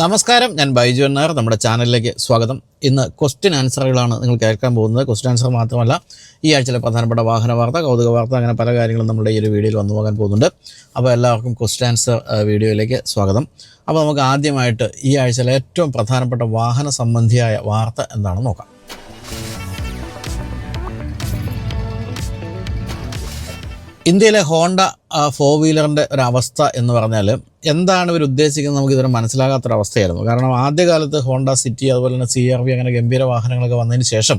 നമസ്കാരം ഞാൻ ബൈജു എന്നാർ നമ്മുടെ ചാനലിലേക്ക് സ്വാഗതം. ഇന്ന് ക്വസ്റ്റ്യൻ ആൻസറുകളാണ് നിങ്ങൾ കേൾക്കാൻ പോകുന്നത്. ക്വസ്റ്റ്യൻ ആൻസർ മാത്രമല്ല ഈ ആഴ്ചയിലെ പ്രധാനപ്പെട്ട വാഹന വാർത്ത കൗതുക വാർത്ത അങ്ങനെ പല കാര്യങ്ങളും നമ്മുടെ ഈ ഒരു വീഡിയോയിൽ വന്നു പോകാൻ പോകുന്നുണ്ട്. അപ്പോൾ എല്ലാവർക്കും ക്വസ്റ്റ്യൻ ആൻസർ വീഡിയോയിലേക്ക് സ്വാഗതം. അപ്പോൾ നമുക്ക് ആദ്യമായിട്ട് ഈ ആഴ്ചയിലെ ഏറ്റവും പ്രധാനപ്പെട്ട വാഹന സംബന്ധിയായ വാർത്ത എന്താണെന്ന് നോക്കാം. ഇന്ത്യയിലെ ഹോണ്ട ഫോർ വീലറിന്റെ ഒരു അവസ്ഥ എന്ന് പറഞ്ഞാൽ എന്താണ് ഇവർ ഉദ്ദേശിക്കുന്നത് നമുക്ക് ഇതുവരെ മനസ്സിലാകാത്തൊരവസ്ഥയായിരുന്നു. കാരണം ആദ്യകാലത്ത് ഹോണ്ട സിറ്റി അതുപോലെ തന്നെ സി ആർ വി അങ്ങനെ ഗംഭീര വാഹനങ്ങളൊക്കെ വന്നതിന് ശേഷം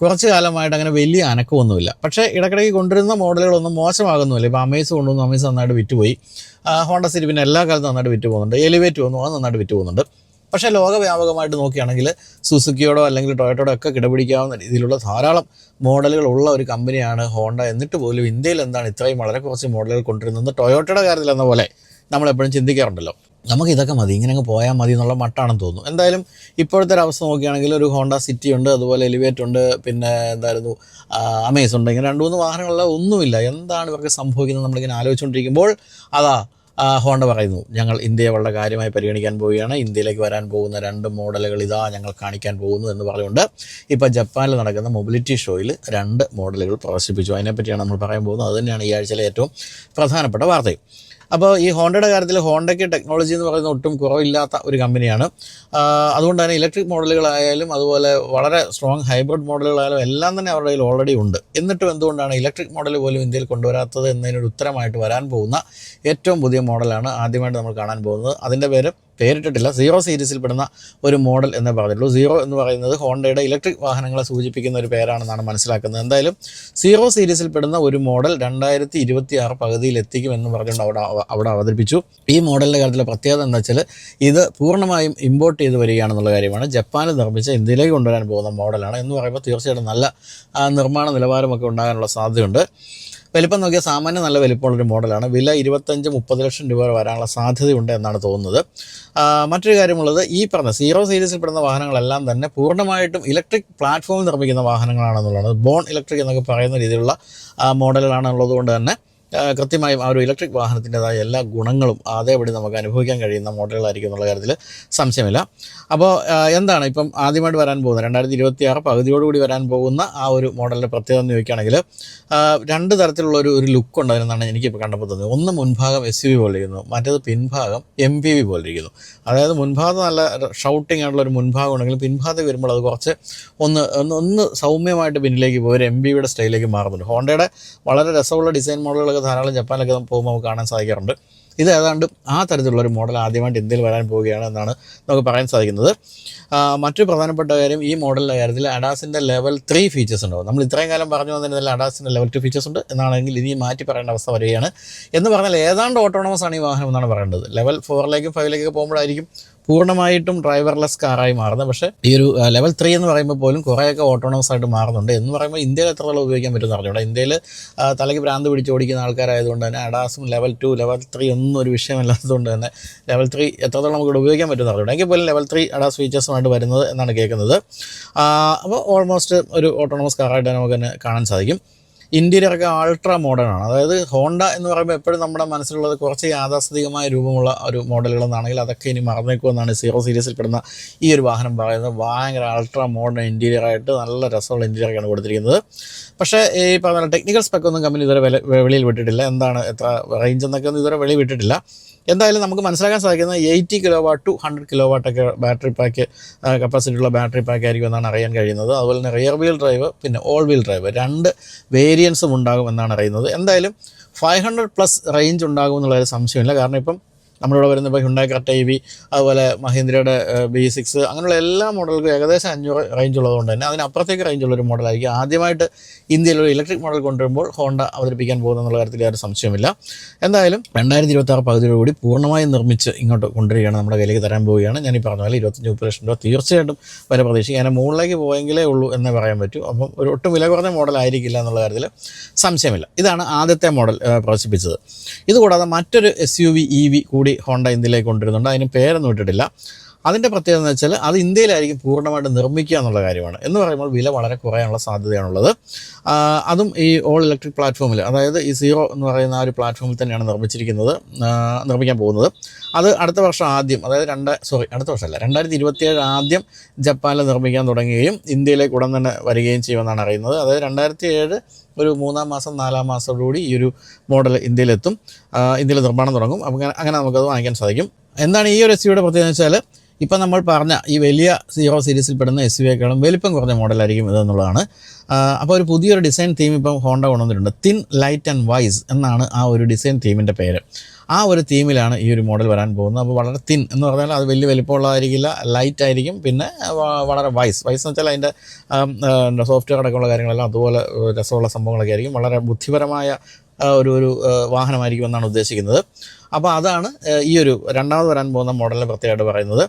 കുറച്ച് കാലമായിട്ട് അങ്ങനെ വലിയ അനക്കമൊന്നുമില്ല. പക്ഷേ ഇടയ്ക്കിടയ്ക്ക് കൊണ്ടുവരുന്ന മോഡലുകളൊന്നും മോശമാകുന്നുമില്ല. ഇപ്പോൾ അമേസ് കൊണ്ടുവന്നു അമേസ് നന്നായിട്ട് വിറ്റുപോയി. ഹോണ്ട സിറ്റി പിന്നെ എല്ലാ കാലത്തും നന്നായിട്ട് വിറ്റ് പോകുന്നുണ്ട് എലിവേറ്റ് വന്നു അത് നന്നായിട്ട് വിറ്റ് പോകുന്നുണ്ട് പക്ഷേ ലോകവ്യാപകമായിട്ട് നോക്കുകയാണെങ്കിൽ സുസുക്കിയോടോ അല്ലെങ്കിൽ ടൊയോട്ടോടോ ഒക്കെ കിടപിടിക്കാവുന്ന രീതിയിലുള്ള ധാരാളം മോഡലുകൾ ഉള്ള ഒരു കമ്പനിയാണ് ഹോണ്ട. എന്നിട്ട് പോലും ഇന്ത്യയിൽ എന്താണ് ഇത്രയും വളരെ കുറച്ച് മോഡലുകൾ കൊണ്ടുവരുന്നത്? ടൊയോട്ടയുടെ കാര്യത്തിൽ എന്ന പോലെ നമ്മളെപ്പോഴും ചിന്തിക്കാറുണ്ടല്ലോ. നമുക്ക് ഇതൊക്കെ മതി ഇങ്ങനെ അങ്ങ് പോയാൽ മതി എന്നുള്ള മട്ടാണെന്ന് തോന്നുന്നു. എന്തായാലും ഇപ്പോഴത്തെ ഒരു അവസ്ഥ നോക്കുകയാണെങ്കിൽ ഒരു ഹോണ്ട സിറ്റി ഉണ്ട് അതുപോലെ എലിവേറ്റ് ഉണ്ട് പിന്നെ എന്തായിരുന്നു അമേസ് ഉണ്ട്. ഇങ്ങനെ രണ്ട് മൂന്ന് വാഹനങ്ങളിൽ ഒന്നുമില്ല എന്താണ് ഇവർക്ക് സംഭവിക്കുന്നത്? നമ്മളിങ്ങനെ ആലോചിച്ചുകൊണ്ടിരിക്കുമ്പോൾ അതാ ഹോണ്ട പറയുന്നു ഞങ്ങൾ ഇന്ത്യയെ വളരെ കാര്യമായി പരിഗണിക്കാൻ പോവുകയാണ്. ഇന്ത്യയിലേക്ക് വരാൻ പോകുന്ന രണ്ട് മോഡലുകൾ ഇതാ ഞങ്ങൾ കാണിക്കാൻ പോകുന്നു എന്ന് പറഞ്ഞുകൊണ്ട് ഇപ്പോൾ ജപ്പാനിൽ നടക്കുന്ന മൊബിലിറ്റി ഷോയിൽ രണ്ട് മോഡലുകൾ പ്രദർശിപ്പിച്ചു. അതിനെപ്പറ്റിയാണ് നമ്മൾ പറയാൻ പോകുന്നത്. അത് തന്നെയാണ് ഈ ആഴ്ചയിലെ ഏറ്റവും പ്രധാനപ്പെട്ട വാർത്തയും അപ്പോൾ ഈ ഹോണ്ടയുടെ കാര്യത്തിൽ ഹോണ്ടയ്ക്ക് ടെക്നോളജി എന്ന് പറയുന്നത് ഒട്ടും കുറവില്ലാത്ത ഒരു കമ്പനിയാണ്. അതുകൊണ്ട് തന്നെ ഇലക്ട്രിക് മോഡലുകളായാലും അതുപോലെ വളരെ സ്ട്രോങ് ഹൈബ്രിഡ് മോഡലുകളായാലും എല്ലാം തന്നെ അവരുടെ കയ്യിൽ ഓൾറെഡി ഉണ്ട്. എന്നിട്ടും എന്തുകൊണ്ടാണ് ഇലക്ട്രിക് മോഡൽ പോലും ഇന്ത്യയിൽ കൊണ്ടുവരാത്തത് എന്നതിനൊരു ഉത്തരമായിട്ട് വരാൻ പോകുന്ന ഏറ്റവും പുതിയ മോഡലാണ് ആദ്യമായിട്ട് നമ്മൾ കാണാൻ പോകുന്നത്. അതിന്റെ പേര് പേരിട്ടിട്ടില്ല. സീറോ സീരീസിൽ പെടുന്ന ഒരു മോഡൽ എന്ന് പറഞ്ഞുള്ളൂ സീറോ എന്ന് പറയുന്നത് ഹോണ്ടയുടെ ഇലക്ട്രിക് വാഹനങ്ങളെ സൂചിപ്പിക്കുന്ന ഒരു പേരാണെന്നാണ് മനസ്സിലാക്കുന്നത്. എന്തായാലും സീറോ സീരീസിൽ പെടുന്ന ഒരു മോഡൽ രണ്ടായിരത്തി ഇരുപത്തി ആറ് പകുതിയിൽ എത്തിക്കും എന്ന് പറഞ്ഞുകൊണ്ട് അവിടെ അവ- അവിടെ അവതരിപ്പിച്ചു. ഈ മോഡലിന്റെ കാര്യത്തിലെ പ്രത്യേകത എന്താ വെച്ചാൽ ഇത് പൂർണമായും ഇമ്പോർട്ട് ചെയ്ത് വരികയാണെന്നുള്ള കാര്യമാണ്. ജപ്പാനിൽ നിർമ്മിച്ച ഇന്ത്യയിലേക്ക് കൊണ്ടുവരാൻ പോകുന്ന മോഡലാണ് എന്ന് പറയുമ്പോൾ തീർച്ചയായിട്ടും നല്ല നിർമ്മാണ നിലവാരമൊക്കെ ഉണ്ടാകാനുള്ള സാധ്യതയുണ്ട്. വലിപ്പം നോക്കിയാൽ സാമാന്യം നല്ല വലിപ്പമുള്ളൊരു മോഡലാണ്. വില ഇരുപത്തഞ്ച് മുപ്പത് ലക്ഷം രൂപ വരെ വരാനുള്ള സാധ്യതയുണ്ട് എന്നാണ് തോന്നുന്നത്. മറ്റൊരു കാര്യമുള്ളത് ഈ പറഞ്ഞ സീറോ സീരീസിൽ പെടുന്ന വാഹനങ്ങളെല്ലാം തന്നെ പൂർണമായിട്ടും ഇലക്ട്രിക് പ്ലാറ്റ്ഫോമിൽ നിർമ്മിക്കുന്ന വാഹനങ്ങളാണെന്നുള്ളതാണ്. ബോൺ ഇലക്ട്രിക് എന്നൊക്കെ പറയുന്ന രീതിയിലുള്ള മോഡലുകളാണുള്ളത് കൊണ്ട് തന്നെ കൃത്യമായും ആ ഒരു ഇലക്ട്രിക് വാഹനത്തിന്റെതായ എല്ലാ ഗുണങ്ങളും അതേപടി നമുക്ക് അനുഭവിക്കാൻ കഴിയുന്ന മോഡലുകളായിരിക്കും എന്നുള്ള കാര്യത്തിൽ സംശയമില്ല. അപ്പോൾ എന്താണ് ഇപ്പം ആദ്യമായിട്ട് വരാൻ പോകുന്നത് രണ്ടായിരത്തി ഇരുപത്തി ആറ് പകുതിയോടുകൂടി വരാൻ പോകുന്ന ആ ഒരു മോഡലിന്റെ പ്രത്യേകത എന്ന് ചോദിക്കുകയാണെങ്കിൽ രണ്ട് തരത്തിലുള്ള ഒരു ഒരു ലുക്ക് ഉണ്ട് അതിനെന്നാണ് എനിക്കിപ്പോൾ കണ്ടപ്പോൾ തോന്നുന്നത് ഒന്ന് മുൻഭാഗം എസ് യു വി പോലെ ഇരിക്കുന്നു മറ്റേത് പിൻഭാഗം എം പി വി പോലെ ഇരിക്കുന്നു. അതായത് മുൻഭാഗത്ത് നല്ല ഷൗട്ടിംഗ് ആയിട്ടുള്ള ഒരു മുൻഭാഗം ഉണ്ടെങ്കിൽ പിൻഭാഗത്ത് വരുമ്പോൾ അത് കുറച്ച് ഒന്ന് ഒന്ന് ഒന്ന് സൗമ്യമായിട്ട് പിന്നിലേക്ക് പോയി ഒരു എം ബി വിയുടെ സ്റ്റൈലിലേക്ക് മാറുന്നുണ്ട്. ഹോണ്ടയുടെ വളരെ രസമുള്ള ഡിസൈൻ മോഡലുകളൊക്കെ ധാരാളം ജപ്പാനിലൊക്കെ പോകുമ്പോൾ നമുക്ക് കാണാൻ സാധിക്കാറുണ്ട്. ഇത് ഏതാണ്ട് ആ തരത്തിലുള്ള ഒരു മോഡൽ ആദ്യമായിട്ട് ഇന്ത്യയിൽ വരാൻ പോവുകയാണ് എന്നാണ് നമുക്ക് പറയാൻ സാധിക്കുന്നത്. മറ്റു മറ്റൊരു പ്രധാനപ്പെട്ട കാര്യം ഈ മോഡലിന്റെ കാര്യത്തിൽ അഡാസിന്റെ ലെവൽ ത്രീ ഫീച്ചേഴ്സ് ഉണ്ടാവും. നമ്മൾ ഇത്രയും കാലം പറഞ്ഞു വന്നിരുന്നതിൽ അഡാസിന്റെ ലെവൽ ടു ഫീച്ചേഴ്സ് ഉണ്ട് എന്നാണെങ്കിൽ ഇനി മാറ്റി പറയേണ്ട അവസ്ഥ വരികയാണ്. എന്ന് പറഞ്ഞാൽ ഏതാണ്ട് ഓട്ടോണമസ് ആണ് ഈ വാഹനം എന്നാണ് പറയേണ്ടത്. ലെവൽ ഫോറിലേക്കും ഫൈവിലേക്കൊക്കെ പോകുമ്പോഴായിരിക്കും പൂർണമായിട്ടും ഡ്രൈവർലെസ് കാറായി മാറുന്നത് പക്ഷേ ഈ ഒരു ലെവൽ ത്രീ എന്ന് പറയുമ്പോൾ പോലും കുറേയൊക്കെ ഓട്ടോണമസ് ആയിട്ട് മാറുന്നുണ്ട്. എന്ന് പറയുമ്പോൾ ഇന്ത്യയിൽ എത്രത്തോളം ഉപയോഗിക്കാൻ പറ്റുമെന്ന് അറിഞ്ഞൂടെ. ഇന്ത്യയിൽ തലയ്ക്ക് ഭ്രാന്ത് പിടിച്ച് ഓടിക്കുന്ന ആൾക്കാരായതുകൊണ്ട് തന്നെ അഡാസും ലെവൽ ടു ലെവൽ ത്രീ ഒന്നും ഒരു വിഷയമല്ലാത്തതുകൊണ്ട് തന്നെ ലെവൽ ത്രീ എത്രത്തോളം നമുക്ക് ഇവിടെ ഉപയോഗിക്കാൻ പറ്റുമെന്ന് അറിഞ്ഞൂടെ. എങ്കിൽ പോലും ലെവൽ ത്രീ അഡാസ് ഫീച്ചേഴ്സുമായിട്ട് വരുന്നത് എന്നാണ് കേൾക്കുന്നത്. അപ്പോൾ ഓൾമോസ്റ്റ് ഒരു ഓട്ടോണമസ് കാറായിട്ട് നമുക്ക് തന്നെ കാണാൻ സാധിക്കും. ഇന്റീരിയറൊക്കെ അൾട്രാ മോഡേൺ ആണ്. അതായത് ഹോണ്ട എന്ന് പറയുമ്പോൾ എപ്പോഴും നമ്മുടെ മനസ്സിലുള്ളത് കുറച്ച് യാഥാസ്ഥിതികമായ രൂപമുള്ള ഒരു മോഡലുകളെന്നാണെങ്കിൽ അതൊക്കെ ഇനി മറന്നേക്കുമെന്നാണ് സീറോ സീരീസിൽ പെടുന്ന ഈ ഒരു വാഹനം പറയുന്നത്. ഭയങ്കര അൾട്രാ മോഡേൺ ഇന്റീരിയറായിട്ട് നല്ല രസമുള്ള ഇന്റീരിയറൊക്കെയാണ് കൊടുത്തിരിക്കുന്നത്. പക്ഷേ ഈ പറഞ്ഞ ടെക്നിക്കൽ സ്പെക്കൊന്നും കമ്പനി ഇതുവരെ വെളിയിൽ വിട്ടിട്ടില്ല. എന്താണ് എത്ര റേഞ്ച് എന്നൊക്കെ ഒന്നും ഇതുവരെ വെളിയിൽ വിട്ടിട്ടില്ല. എന്തായാലും നമുക്ക് മനസ്സിലാക്കാൻ സാധിക്കുന്നത് eighty kilo watt two hundred kilo വാട്ടൊക്കെ battery pack capacity ഉള്ള ബാറ്ററി പാക്ക് ആയിരിക്കും എന്നാണ് അറിയാൻ കഴിയുന്നത്. അതുപോലെ തന്നെ റിയർ വീൽ ഡ്രൈവ് പിന്നെ ഓൾ വീൽ ഡ്രൈവ് രണ്ട് വേരിയൻസും ഉണ്ടാകും എന്നാണ് അറിയുന്നത്. എന്തായാലും ഫൈവ് ഹൺഡ്രഡ് പ്ലസ് റേഞ്ച് ഉണ്ടാകും എന്നുള്ളൊരു സംശയമില്ല കാരണം ഇപ്പം നമ്മളിവിടെ വരുന്ന ഇപ്പോൾ ഹുണ്ടായി കറക്റ്റ് ഐ വി അതുപോലെ മഹീന്ദ്രയുടെ ബി സിക്സ് അങ്ങനെയുള്ള എല്ലാ മോഡലുകളും ഏകദേശം അഞ്ഞൂറ് റേഞ്ച് ഉള്ളതുകൊണ്ട് തന്നെ അതിനപ്പുറത്തേക്ക് റേഞ്ച് ഉള്ളൊരു മോഡലായിരിക്കും ആദ്യമായിട്ട് ഇന്ത്യയിൽ ഒരു ഇലക്ട്രിക് മോഡൽ കൊണ്ടുവരുമ്പോൾ ഹോണ്ട അവതരിപ്പിക്കാൻ എന്നുള്ള കാര്യത്തിൽ യാതൊരു സംശയമില്ല എന്തായാലും രണ്ടായിരത്തി ഇരുപത്തി ആറ് പകുതിയോടുകൂടി പൂർണമായും നിർമ്മിച്ച് ഇങ്ങോട്ട് കൊണ്ടുവരികയാണ് നമ്മുടെ കയ്യിലേക്ക് തരാൻ പോവുകയാണ്. ഞാൻ ഈ പറഞ്ഞ പോലെ ഇരുപത്തഞ്ച് മുപ്പത് ലക്ഷം രൂപ തീർച്ചയായിട്ടും വരെ പ്രതീക്ഷിക്കും. അതിന് മുകളിലേക്ക് പോയെങ്കിലേ ഉള്ളൂ എന്നേ പറയാൻ പറ്റൂ. അപ്പം ഒരു ഒട്ടും വില കുറഞ്ഞ മോഡൽ ആയിരിക്കില്ല എന്നുള്ള കാര്യത്തിൽ സംശയമില്ല. ഇതാണ് ആദ്യത്തെ മോഡൽ പ്രദർശിപ്പിച്ചത്. ഇതുകൂടാതെ മറ്റൊരു S U V E V കൂടി ഹോണ്ട ഇന്ത്യയിലേക്ക് കൊണ്ടുവരുന്നുണ്ട്. അതിന് പേരൊന്നും ഇട്ടിട്ടില്ല. അതിന്റെ പ്രത്യേകത എന്ന് വെച്ചാൽ അത് ഇന്ത്യയിലായിരിക്കും പൂർണമായിട്ട് നിർമ്മിക്കുക എന്നുള്ള കാര്യമാണ്. എന്ന് പറയുമ്പോൾ വില വളരെ കുറയാനുള്ള സാധ്യതയാണുള്ളത്. അതും ഈ ഓൾ ഇലക്ട്രിക് പ്ലാറ്റ്ഫോമിൽ അതായത് ഈ സീറോ എന്ന് പറയുന്ന ആ ഒരു പ്ലാറ്റ്ഫോമിൽ തന്നെയാണ് നിർമ്മിച്ചിരിക്കുന്നത് നിർമ്മിക്കാൻ പോകുന്നത്. അത് അടുത്ത വർഷം ആദ്യം അതായത് രണ്ട് സോറി അടുത്ത വർഷമല്ല രണ്ടായിരത്തി ഇരുപത്തിയേഴ് ആദ്യം ജപ്പാനിൽ നിർമ്മിക്കാൻ തുടങ്ങുകയും ഇന്ത്യയിലേക്ക് ഉടൻ തന്നെ വരികയും ചെയ്യുമെന്നാണ് അറിയുന്നത്. അതായത് രണ്ടായിരത്തി ഏഴ് ഒരു മൂന്നാം മാസം നാലാം മാസത്തോടുകൂടി ഈ ഒരു മോഡൽ ഇന്ത്യയിലെത്തും. ഇന്ത്യയിൽ നിർമ്മാണം തുടങ്ങും. അങ്ങനെ അങ്ങനെ നമുക്കത് വാങ്ങിക്കാൻ സാധിക്കും. എന്താണ് ഈ ഒരു എസ് സിയുടെ പ്രത്യേകത എന്ന് വെച്ചാൽ ഇപ്പം നമ്മൾ പറഞ്ഞ ഈ വലിയ സീറോ സീരീസിൽ പെടുന്ന എസ് യു വിയേക്കാളും വലിപ്പം കുറഞ്ഞ മോഡലായിരിക്കും ഇതെന്നുള്ളതാണ്. അപ്പോൾ ഒരു പുതിയൊരു ഡിസൈൻ തീം ഇപ്പം ഹോണ്ട കൊണ്ടുവന്നിട്ടുണ്ട്. തിൻ ലൈറ്റ് ആൻഡ് വൈസ് എന്നാണ് ആ ഒരു ഡിസൈൻ തീമിന്റെ പേര്. ആ ഒരു തീമിലാണ് ഈ ഒരു മോഡൽ വരാൻ പോകുന്നത്. അപ്പോൾ വളരെ തിൻ എന്ന് പറഞ്ഞാൽ അത് വലിയ വലിപ്പമുള്ളതായിരിക്കില്ല ലൈറ്റ് ആയിരിക്കും. പിന്നെ വളരെ വൈസ് വൈസ് എന്ന് വെച്ചാൽ അതിന്റെ സോഫ്റ്റ്വെയർ അടക്കമുള്ള കാര്യങ്ങളെല്ലാം അതുപോലെ രസമുള്ള സംഭവങ്ങളൊക്കെ ആയിരിക്കും. വളരെ ബുദ്ധിപരമായ ഒരു ഒരു വാഹനമായിരിക്കുമെന്നാണ് ഉദ്ദേശിക്കുന്നത്. അപ്പോൾ അതാണ് ഈ ഒരു രണ്ടാമത് വരാൻ പോകുന്ന മോഡലിനെ പ്രത്യേകമായിട്ട് പറയുന്നത്.